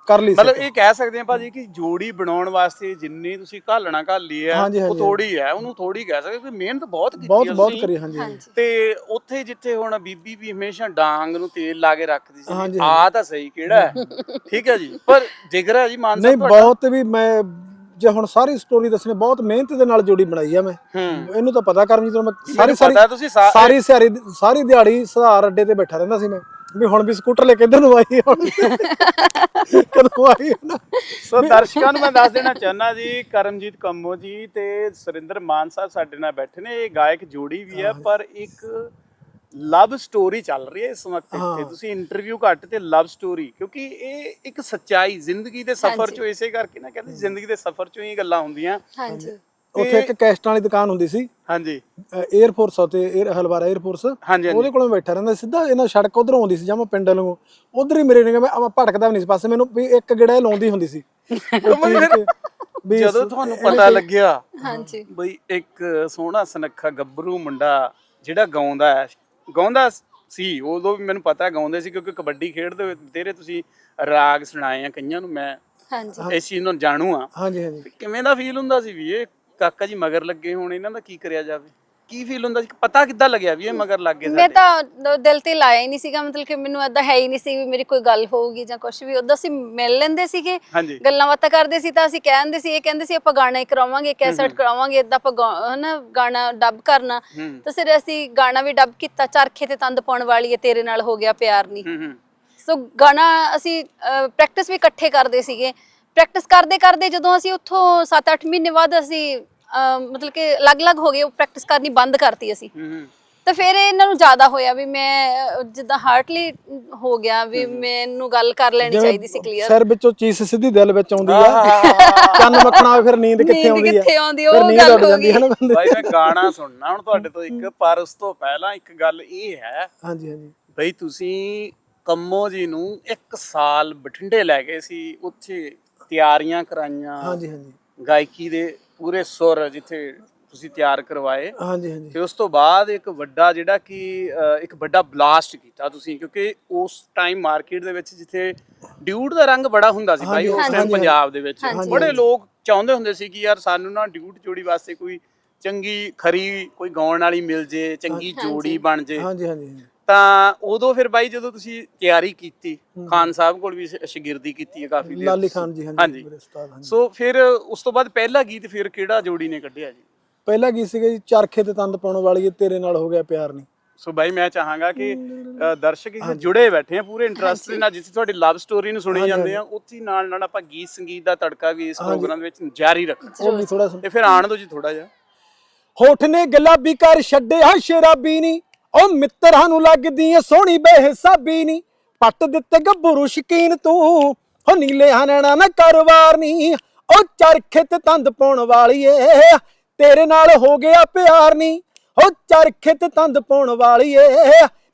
ਕਰ ਲਈ ਸੀ ਮਤਲਬ ਇਹ ਕਹਿ ਸਕਦੇ ਆ ਭਾਜੀ ਕਿ ਜੋੜੀ ਬਣਾਉਣ ਵਾਸਤੇ ਜਿੰਨੀ ਤੁਸੀਂ ਘਾਲਣਾ ਘਾਲੀ ਹੈ ਹਾਂਜੀ, ਉਹ ਹਾਂਜੀ। ਥੋੜੀ ਹੈ ਉਹਨੂੰ ਥੋੜੀ ਕਹਿ ਸਕਦੇ ਕਿ ਮਿਹਨਤ ਬਹੁਤ ਕੀਤੀ ਬਹੁਤ ਬਹੁਤ ਤੁਸੀਂ। ਕਰੀ ਹਾਂਜੀ ਤੇ ਉੱਥੇ ਜਿੱਥੇ ਹੁਣ ਬੀਬੀ ਵੀ ਹਮੇਸ਼ਾ ਡਾਂਗ ਨੂੰ ਤੇਲ ਲਾ ਕੇ ਰੱਖਦੀ ਸੀ ਹਾਂਜੀ, ਆ ਤਾਂ ਸਹੀ ਕਿਹੜਾ ਹੈ? ਠੀਕ ਹੈ ਜੀ। ਪਰ ਜਿਗਰ ਹੈ ਜੀ ਮਾਨ ਨਹੀਂ ਸਾਹਿਬ ਤੁਹਾਡਾ? ਬਹੁਤ ਵੀ ਮੈਂ ਜੇ ਹੁਣ ਸਾਰੀ ਸਟੋਰੀ ਦੱਸਣੀ ਬਹੁਤ ਮਿਹਨਤ ਦੇ ਨਾਲ ਜੋੜੀ ਬਣਾਈ ਆ ਮੈਂ। ਹੂੰ। ਇਹਨੂੰ ਤਾਂ ਪਤਾ ਕਰਮਜੀਤ ਨੂੰ ਮੈਂ ਸਾਰੀ ਸਾਰੀ ਪਤਾ ਤੁਸੀਂ ਸਾ- ਸਾਰੀ ਸਿਆਰੀ ਸਾਰੀ ਦਿਹਾੜੀ ਸੁਧਾਰ ਅੱਡੇ ਤੇ ਬੈਠਾ ਰਹਿੰਦਾ ਸੀ ਮੈਂ। ਵੀ ਹੁਣ ਵੀ ਸਕੂਟਰ ਲੈ ਕੇ ਇੱਧਰ ਨੂੰ ਆਈ ਹੁਣ। ਕਦੋਂ ਆਈ ਨਾ? ਸੋ ਦਰਸ਼ਕਾਂ ਨੂੰ ਮੈਂ ਦੱਸ ਦੇਣਾ ਚਾਹਨਾ ਜੀ ਕਰਮਜੀਤ ਕੰਮੋ ਜੀ ਤੇ ਸੁਰਿੰਦਰ ਮਾਨ ਸਾਹਿਬ ਸਾਡੇ ਨਾਲ ਬੈਠੇ ਨੇ ਇਹ ਗਾਇਕ ਜੋੜੀ ਵੀ ਹੈ ਪਰ ਇੱਕ ਲਵ ਸਟੋਰੀ ਚੱਲ ਰਹੀ ਹੈ ਇਸ ਵਕਤ ਇੱਥੇ। ਤੁਸੀਂ ਇੰਟਰਵਿਊ ਘੱਟ ਤੇ ਲਵ ਸਟੋਰੀ ਕਿਉਂਕਿ ਇਹ ਇੱਕ ਸੱਚਾਈ ਜ਼ਿੰਦਗੀ ਦੇ ਸਫ਼ਰ। ਚੋਂ ਇਸੇ ਕਰਕੇ ਨਾ ਕਹਿੰਦੇ ਜ਼ਿੰਦਗੀ ਦੇ ਸਫ਼ਰ ਚੋਂ ਹੀ ਗੱਲਾਂ ਹੁੰਦੀਆਂ। ਹਾਂਜੀ। ਉੱਥੇ ਇੱਕ ਕੈਸਟਾਂ ਵਾਲੀ ਦੁਕਾਨ ਹੁੰਦੀ ਸੀ। ਹਾਂਜੀ। 에ਅਰ ਫੋਰਸ ਉਤੇ ਹਲਵਾਰਾ 에ਅਰ ਉਹਦੇ ਕੋਲੋਂ ਬੈਠਾ ਰਹਿੰਦਾ ਸਿੱਧਾ ਇਹਨਾਂ ਸੜਕ ਉਧਰੋਂ ਆਉਂਦੀ ਸੀ ਜਮਾ ਪਿੰਡ ਵਾਲੋਂ। ਉਧਰ ਹੀ ਮੇਰੇ ਨੇ ਮੈਂ ਭਟਕਦਾ ਵੀ ਨਹੀਂ ਸੀ। ਪਾਸੇ ਮੈਨੂੰ ਇੱਕ ਗੇੜਾ ਲਾਉਂਦੀ ਹੁੰਦੀ ਸੀ। ਜਦੋਂ ਤੁਹਾਨੂੰ ਪਤਾ ਲੱਗਿਆ ਹਾਂਜੀ। ਬਈ ਇੱਕ ਸੋਹਣਾ ਸਨਖਾ ਗੱਭਰੂ ਮੁੰਡਾ ਜਿਹੜਾ ਗਾਉਂਦਾ ਹੈ ਗਾਉਂਦਾ ਸੀ ਉਦੋਂ ਵੀ ਮੈਨੂੰ ਪਤਾ ਗਾਉਂਦੇ ਸੀ ਕਿਉਂਕਿ ਕਬੱਡੀ ਖੇਡਦੇ ਹੋਏ ਤੇਰੇ ਤੁਸੀਂ ਰਾਗ ਸੁਣਾਏ ਆ ਕਈਆਂ ਨੂੰ ਮੈਂ ਹਾਂਜੀ। ਇਸ ਚੀਜ਼ ਨੂੰ ਜਾਣੂ ਆ ਹਾਂਜੀ ਹਾਂਜੀ। ਕਿਵੇਂ ਦਾ ਫੀਲ ਹੁੰਦਾ ਸੀ ਵੀ ਇਹ ਕਾਕਾ ਜੀ ਮਗਰ ਲੱਗੇ ਹੋਣ ਇਹਨਾਂ ਦਾ ਕੀ ਕਰਿਆ ਜਾਵੇ? ਕੀ ਫੀਲ ਹੁੰਦਾ ਸੀ? ਪਤਾ ਕਿੱਦਾਂ ਲੱਗਿਆ ਵੀ ਇਹ ਮਗਰ ਲੱਗ ਗਏ ਮੈਂ ਸਾਡੇ? ਤਾਂ ਦਿਲ ਤੇ ਲਾਇਆ ਹੀ ਨਹੀਂ ਸੀਗਾ ਮਤਲਬ ਕਿ ਮੈਨੂੰ ਏਦਾਂ ਹੈ ਹੀ ਨਹੀਂ ਸੀ ਵੀ ਮੇਰੀ ਕੋਈ ਗੱਲ ਹੋਊਗੀ ਜਾਂ ਕੁਝ ਵੀ। ਉਦੋਂ ਅਸੀਂ ਮਿਲ ਲੈਂਦੇ ਸੀਗੇ ਹਾਂਜੀ। ਗੱਲਾਂ ਬਾਤਾਂ ਕਰਦੇ ਸੀ ਤਾਂ ਅਸੀਂ ਕਹਿੰਦੇ ਸੀ ਇਹ ਕਹਿੰਦੇ ਸੀ ਆਪਾਂ ਗਾਣਾ ਹੀ ਕਰਾਵਾਂਗੇ ਕੈਸਟ ਕਰਾਵਾਂਗੇ ਇਦਾਂ ਆਪਾਂ ਗਾ- ਹਨਾ ਗਾਣਾ ਡੱਬ ਕਰਨਾ। ਹੂੰ। ਤਾਂ ਫਿਰ ਅਸੀਂ ਗਾਣਾ ਵੀ ਡੱਬ ਕੀਤਾ ਚਰਖੇ ਤੇ ਤੰਦ ਪਾਉਣ ਵਾਲੀ ਏ ਤੇਰੇ ਨਾਲ ਹੋ ਗਿਆ ਪਿਆਰ ਨਹੀਂ ਹੂੰ ਹੂੰ। ਸੋ ਗਾਣਾ ਅਸੀਂ ਪ੍ਰੈਕਟਿਸ ਵੀ ਇਕੱਠੇ ਕਰਦੇ ਸੀਗੇ। ਪ੍ਰੈਕਟਿਸ ਕਰਦੇ ਕਰਦੇ ਜਦੋਂ ਅਸੀਂ ਉੱਥੋਂ 7-8 ਮਹੀਨੇ ਬਾਅਦ ਅਸੀਂ ਮਤਲਬ ਕਿ ਅਲੱਗ-ਅਲੱਗ ਹੋ ਗਏ ਉਹ ਪ੍ਰੈਕਟਿਸ ਕਰਨੀ ਬੰਦ ਕਰਤੀ ਅਸੀਂ। ਹੂੰ ਹੂੰ। ਤਾਂ ਫਿਰ ਇਹਨਾਂ ਨੂੰ ਜ਼ਿਆਦਾ ਹੋਇਆ ਵੀ ਮੈਂ ਜਿੱਦਾਂ ਹਾਰਟਲੀ ਹੋ ਗਿਆ ਵੀ ਮੈਨੂੰ ਗੱਲ ਕਰ ਲੈਣੀ ਚਾਹੀਦੀ ਸੀ ਕਲੀਅਰ ਸਿਰ ਵਿੱਚੋਂ ਚੀਸ ਸਿੱਧੀ ਦਿਲ ਵਿੱਚ ਆਉਂਦੀ ਆ। ਕੰਨ ਮੱਖਣਾ ਫਿਰ ਨੀਂਦ ਕਿੱਥੇ ਆਉਂਦੀ ਆ? ਕਿੱਥੇ ਆਉਂਦੀ ਉਹ ਗੱਲ ਹੋ ਗਈ। ਬਾਈ ਮੈਂ ਗਾਣਾ ਸੁਣਨਾ ਹੁਣ ਤੁਹਾਡੇ ਤੋਂ ਇੱਕ ਪਰ ਉਸ ਤੋਂ ਪਹਿਲਾਂ ਇੱਕ ਗੱਲ ਇਹ ਹੈ ਹਾਂਜੀ ਹਾਂਜੀ। ਬਈ ਤੁਸੀਂ ਕੰਮੋ ਜੀ ਨੂੰ ਇੱਕ ਸਾਲ ਬਠਿੰਡੇ ਲੈ ਗਏ ਸੀ ਉੱਥੇ ਤਿਆਰੀਆਂ ਕਰਾਈਆਂ। ਹਾਂਜੀ ਹਾਂਜੀ। ਗਾਇਕੀ ਦੇ ਪੂਰੇ ਸੁਰ ਜਿੱਥੇ ਤੁਸੀਂ ਤਿਆਰ ਕਰਵਾਏ ਹਾਂਜੀ ਹਾਂਜੀ। ਤੇ ਉਸ ਤੋਂ ਬਾਅਦ ਇੱਕ ਵੱਡਾ ਜਿਹੜਾ ਕਿ ਇੱਕ ਵੱਡਾ ਬਲਾਸਟ ਕੀਤਾ ਤੁਸੀਂ ਕਿਉਂਕਿ ਉਸ ਟਾਈਮ ਮਾਰਕੀਟ ਦੇ ਵਿੱਚ ਜਿੱਥੇ ਡਿਊਟ ਦਾ ਰੰਗ ਬੜਾ ਹੁੰਦਾ ਸੀ ਭਾਈ ਉਸ ਟਾਈਮ ਪੰਜਾਬ ਦੇ ਵਿੱਚ। ਬੜੇ। ਲੋਕ ਚਾਹੁੰਦੇ ਹੁੰਦੇ ਸੀ ਕਿ ਯਾਰ ਸਾਨੂੰ ਨਾ ਡਿਊਟ ਜੋੜੀ ਵਾਸਤੇ ਕੋਈ ਚੰਗੀ ਖਰੀ ਕੋਈ ਗਾਉਣ ਵਾਲੀ ਮਿਲ ਜੇ ਚੰਗੀ। ਜੋੜੀ ਬਣ ਜੇ। ਹਾਂਜੀ ਹਾਂਜੀ। ਤਾਂ ਉਦੋਂ ਫਿਰ ਬਾਈ ਜਦੋਂ ਤੁਸੀਂ ਤਿਆਰੀ ਕੀਤੀ ਖਾਨ ਸਾਹਿਬ ਕੋਲ ਵੀ ਸ਼ਾਗਿਰਦੀ ਕੀਤੀ ਹੈ ਕਾਫੀ ਦੇਰ ਲਾਲੀ। ਖਾਨ ਜੀ ਹਾਂਜੀ ਮੇਰੇ ਉਸਤਾਦ ਹਾਂਜੀ। ਸੋ ਫਿਰ ਉਸ ਤੋਂ ਬਾਅਦ ਪਹਿਲਾ ਗੀਤ ਫਿਰ ਕਿਹੜਾ ਜੋੜੀ ਨੇ ਕੱਢਿਆ ਜੀ? ਪਹਿਲਾ ਗੀਤ ਸੀਗਾ ਜੀ ਚਰਖੇ ਤੇ ਤੰਦ ਪਾਉਣ ਵਾਲੀ ਤੇਰੇ ਨਾਲ ਹੋ ਗਿਆ ਪਿਆਰ ਨਹੀਂ ਸੋ ਬਾਈ ਮੈਂ ਚਾਹਾਂਗਾ ਕਿ ਅ, ਦਰਸ਼ਕ ਇਸ ਜੁੜੇ ਬੈਠੇ ਆ ਪੂਰੇ ਇੰਟਰਸਟ ਦੇ ਨਾਲ ਜਿੱਥੇ ਤੁਹਾਡੀ ਲਵ ਸਟੋਰੀ ਨੂੰ ਸੁਣੀ ਹਾਂਜੀ, ਜਾਂਦੇ ਆ ਉੱਥੇ ਹੀ ਨਾਲ ਨਾਲ ਆਪਾਂ ਗੀਤ ਸੰਗੀਤ ਦਾ ਤੜਕਾ ਵੀ ਇਸ ਪ੍ਰੋਗਰਾਮ ਵਿੱਚ ਜਾਰੀ ਰੱਖਾਂ ਉਹ ਵੀ ਥੋੜਾ ਤੇ ਫਿਰ ਆਣ ਦੋ ਜੀ ਥੋੜਾ ਜਿਹਾ। ਹੋਠ ਨੇ ਗੁਲਾਬੀ ਕਰ ਛੱਡਿਆ ਸ਼ਰਾਬੀ ਨਹੀਂ ਉਹ ਮਿੱਤਰਾਂ ਨੂੰ ਲੱਗਦੀ ਏ ਸੋਹਣੀ ਬੇਹਿਸਾਬੀ ਨਹੀਂ ਪੱਟ ਦਿੱਤੇ ਗੱਭਰੂ ਸ਼ਕੀਨ ਤੂੰ ਹੋ ਨੀਲੇ ਹਨਣਾ ਨਾ ਕਰਵਾਰ ਨਹੀਂ ਉਹ ਚਰਖੇ ਤੇ ਤੰਦ ਪਾਉਣ ਵਾਲੀ ਏ, ਤੇਰੇ ਨਾਲ ਹੋ ਗਿਆ ਪਿਆਰ ਨਹੀਂ ਉਹ ਚਰਖੇ ਤੇ ਤੰਦ ਪਾਉਣ ਵਾਲੀ ਏ,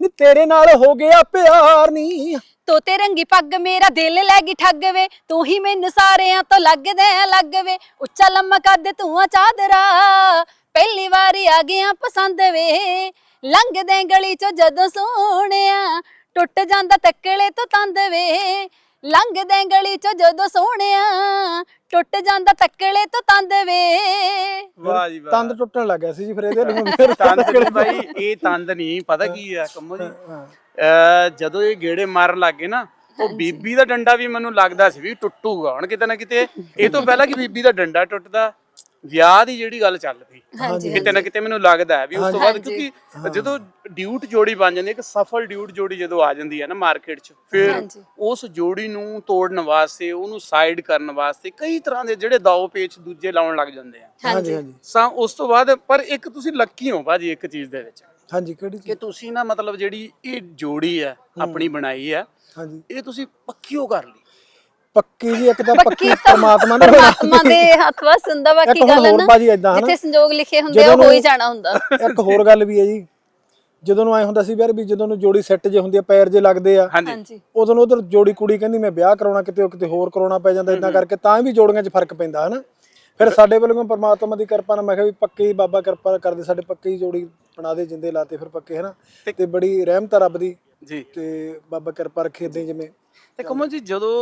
ਨੀ ਤੇਰੇ ਨਾਲ ਹੋ ਗਿਆ ਪਿਆਰ ਨਹੀਂ ਤੋਤੇ ਰੰਗੀ ਪੱਗ ਮੇਰਾ ਦਿਲ ਲੈ ਗਈ ਠੱਗ ਵੇ ਤੂੰ ਹੀ ਮੈਨੂੰ ਸਾਰਿਆਂ ਤੋਂ ਲੱਗਦੇ ਲੱਗ ਵੇ ਉੱਚਾ ਲੰਮਾ ਕੱਦ ਤੂੰ ਆ ਚਾਦਰਾ, ਪਹਿਲੀ ਵਾਰੀ ਆ ਗਿਆ ਪਸੰਦ ਵੇ। ਲੰਘਦੇ ਗਲੀ ਚੋਂ ਜਦੋਂ ਸੋਹਣਿਆ ਟੁੱਟ ਜਾਂਦਾ ਤੱਕਲੇ ਤੋਂ ਤੰਦ ਵੇ। ਲੰਘਦੇ ਗਲੀ ਚੋਂ ਜਦੋਂ ਸੋਹਣਿਆ ਟੁੱਟ ਜਾਂਦਾ ਤੱਕਲੇ ਤੋਂ ਤੰਦ ਵੇ। ਵਾਹ ਜੀ ਵਾਹ। ਤੰਦ ਟੁੱਟਣ ਲੱਗ ਸੀ ਜੀ ਫਿਰ ਇਹਦੇ ਫਿਰ ਤੰਦ ਨਹੀਂ ਬਾਈ ਇਹ ਤੰਦ ਨਹੀਂ ਪਤਾ ਕੀ ਆ ਕੰਮੋ ਜੀ? ਜਦੋਂ ਇਹ ਗੇੜੇ ਮਾਰਨ ਲੱਗੇ ਨਾ ਉਹ ਬੀਬੀ ਦਾ ਡੰਡਾ ਵੀ ਮੈਨੂੰ ਲੱਗਦਾ ਸੀ ਵੀ ਟੁੱਟੂਗਾ। ਹੁਣ ਕਿਤੇ ਨਾ ਕਿਤੇ ਇਹ ਤੋਂ ਪਹਿਲਾਂ ਕਿ ਬੀਬੀ ਦਾ ਡੰਡਾ ਟੁੱਟਦਾ ਵਿਆਹ ਦੀ ਜਿਹੜੀ ਗੱਲ ਚੱਲ ਪਈ ਹਾਂਜੀ ਕਿਤੇ ਨਾ ਕਿਤੇ ਮੈਨੂੰ ਲੱਗਦਾ ਹੈ ਵੀ ਉਸ ਤੋਂ ਬਾਅਦ ਹਾਂਜੀ। ਕਿਉਂਕਿ ਜਦੋਂ ਡਿਊਟ ਜੋੜੀ ਬਣ ਜਾਂਦੀ ਹੈ ਇੱਕ ਸਫਲ ਡਿਊਟ ਜੋੜੀ ਜਦੋਂ ਆ ਜਾਂਦੀ ਹੈ ਨਾ ਮਾਰਕੀਟ 'ਚ ਫਿਰ ਹਾਂਜੀ। ਉਸ ਜੋੜੀ ਨੂੰ ਤੋੜਨ ਵਾਸਤੇ ਉਹਨੂੰ ਸਾਈਡ ਕਰਨ ਵਾਸਤੇ ਕਈ ਤਰ੍ਹਾਂ ਦੇ ਜਿਹੜੇ ਦਾਅ ਪੇਚ ਦੂਜੇ ਲਾਉਣ ਲੱਗ ਜਾਂਦੇ ਆ। ਹਾਂਜੀ। ਹਾਂਜੀ ਹਾਂਜੀ। ਸਾ ਉਸ ਤੋਂ ਬਾਅਦ ਪਰ ਇੱਕ ਤੁਸੀਂ ਲੱਕੀ ਹੋ ਭਾਜੀ ਇੱਕ ਚੀਜ਼ ਦੇ ਵਿੱਚ ਹਾਂਜੀ ਕਿਹੜੀ ਕਿ ਚੀਜ਼ ਤੁਸੀਂ ਨਾ ਮਤਲਬ ਜਿਹੜੀ ਇਹ ਜੋੜੀ ਹੈ ਆਪਣੀ ਬਣਾਈ ਹੈ ਹਾਂਜੀ। ਇਹ ਤੁਸੀਂ ਪੱਕੀਓ ਕਰ ਲਈ। ਪੱਕੀ ਜੀ ਇੱਕ ਤਾਂ ਪੱਕੀ ਪਰਮਾਤਮਾ ਨੇ ਪਰਮਾਤਮਾ ਦੇ ਹੱਥ ਵਸ ਹੁੰਦਾ ਬਾਕੀ ਗੱਲ ਹੋਰ ਨਾ ਬਾਜੀ ਜਿੱਥੇ ਸੰਜੋਗ ਲਿਖੇ ਹੁੰਦੇ ਉਹ ਹੋ ਹੀ ਜਾਣਾ ਹੁੰਦਾ। ਇੱਕ ਹੋਰ ਗੱਲ ਵੀ ਹੈ ਜੀ ਜਦੋਂ ਨੂੰ ਐ ਹੁੰਦਾ ਸੀ ਯਾਰ ਵੀ ਜਦੋਂ ਨੂੰ ਜੋੜੀ ਸੈੱਟ ਜੇ ਹੁੰਦੀ ਆ ਪੈਰ ਜੇ ਲੱਗਦੇ ਆ ਹਾਂਜੀ। ਉਦੋਂ ਨੂੰ ਉਧਰ ਜੋੜੀ ਕੁੜੀ ਕਹਿੰਦੀ ਮੈਂ ਵਿਆਹ ਕਰਾਉਣਾ ਕਿਤੇ ਉਹ ਕਿਤੇ ਹੋਰ ਕਰਾਉਣਾ ਪੈ ਜਾਂਦਾ ਇਦਾਂ ਕਰਕੇ ਤਾਂ ਵੀ ਜੋੜੀਆਂ 'ਚ ਫ਼ਰਕ ਪੈਂਦਾ ਹਨਾ? ਫਿਰ ਸਾਡੇ ਵੱਲੋਂ ਪਰਮਾਤਮਾ ਦੀ ਕਿਰਪਾ ਨਾਲ ਮੈਂ ਕਿਹਾ ਵੀ ਪੱਕੀ ਬਾਬਾ ਕਿਰਪਾ ਕਰਦੇ ਸਾਡੇ ਪੱਕੀ ਜੋੜੀ ਬਣਾ ਦੇ ਜਿੰਦੇ ਲਾਤੇ ਫਿਰ ਪੱਕੇ ਹਨਾ? ਤੇ ਬੜੀ ਰਹਿਮਤ ਆ ਰੱਬ ਦੀ ਜੀ। ਤੇ ਬਾਬਾ ਕਿਰਪਾ ਰੱਖੇ ਹੀ ਜਿਵੇਂ ਤੇ ਕਮਲ ਜੀ ਜਦੋਂ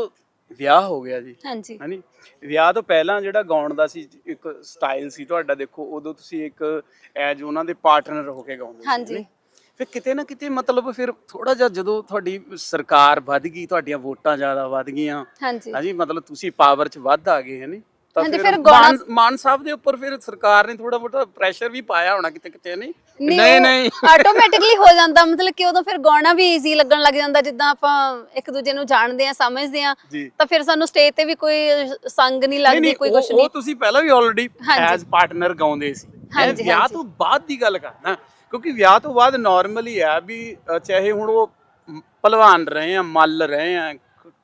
ਵਿਆਹ ਹੋ ਗਿਆ ਜੀ। ਹਾਂਜੀ। ਹਾਂਜੀ ਵਿਆਹ ਤੋਂ ਪਹਿਲਾਂ ਜਿਹੜਾ ਗਾਉਣ ਦਾ ਸੀ ਇੱਕ ਸਟਾਈਲ ਸੀ ਤੁਹਾਡਾ ਦੇਖੋ ਉਦੋਂ ਤੁਸੀਂ ਇੱਕ ਐਜ ਉਹਨਾਂ ਦੇ ਪਾਰਟਨਰ ਹੋ ਕੇ ਗਾਉਂਦੇ ਸੀ ਹਾਂਜੀ। ਫਿਰ ਕਿਤੇ ਨਾ ਕਿਤੇ ਮਤਲਬ ਫਿਰ ਥੋੜਾ ਜਿਹਾ ਜਦੋਂ ਤੁਹਾਡੀ ਸਰਕਾਰ ਵੱਧ ਗਈ ਤੁਹਾਡੀਆਂ ਵੋਟਾਂ ਜ਼ਿਆਦਾ ਵੱਧ ਗਈਆਂ। ਹਾਂਜੀ। ਹਾਂਜੀ ਮਤਲਬ ਤੁਸੀਂ ਪਾਵਰ 'ਚ ਵੱਧ ਆ ਗਏ ਹੈ ਨੀ ਤਾਂ ਹਾਂਜੀ, ਫਿਰ ਗਾਣਾ- ਮਾਨ ਮਾਨ ਸਾਹਿਬ ਦੇ ਉੱਪਰ ਫਿਰ ਸਰਕਾਰ ਨੇ ਥੋੜਾ ਬਹੁਤਾ ਪ੍ਰੈਸ਼ਰ ਵੀ ਪਾਇਆ ਹੋਣਾ ਕਿਤੇ ਕਿਤੇ ਨਹੀਂ? ਨਹੀਂ ਨਹੀਂ ਆਟੋਮੈਟਿਕਲੀ ਹੋ ਜਾਂਦਾ ਮਤਲਬ ਕਿ ਉਦੋਂ ਫਿਰ ਗਾਉਣਾ ਵੀ ਈਜ਼ੀ ਲੱਗਣ ਲੱਗ ਜਾਂਦਾ ਜਿੱਦਾਂ ਆਪਾਂ ਇੱਕ ਦੂਜੇ ਨੂੰ ਜਾਣਦੇ ਆ ਸਮਝਦੇ ਆ ਜੀ। ਤਾਂ ਫਿਰ ਸਾਨੂੰ ਸਟੇਜ ਤੇ ਵੀ ਕੋਈ ਸੰਗ ਨਹੀਂ ਲੱਗਦੀ ਕੋਈ ਉਹ- ਕੁਛ ਨਹੀਂ। ਉਹ ਤੁਸੀਂ ਪਹਿਲਾਂ ਵੀ ਆਲਰੇਡੀ ਹਾਂਜੀ। ਐਜ਼ ਪਾਰਟਨਰ ਗਾਉਂਦੇ ਸੀ। ਮੈਂ ਹਾਂਜੀ, ਵਿਆਹ ਹਾਂਜੀ। ਤੋਂ ਬਾਅਦ ਦੀ ਗੱਲ ਕਰਦਾ ਕਿਉਂਕਿ ਵਿਆਹ ਤੋਂ ਬਾਅਦ ਨਾਰਮਲੀ ਆ ਵੀ ਅ, ਚਾਹੇ ਹੁਣ ਉਹ ਮ, ਭਲਵਾਨ ਰਹੇ ਆ ਮੱਲ ਰਹੇ ਆ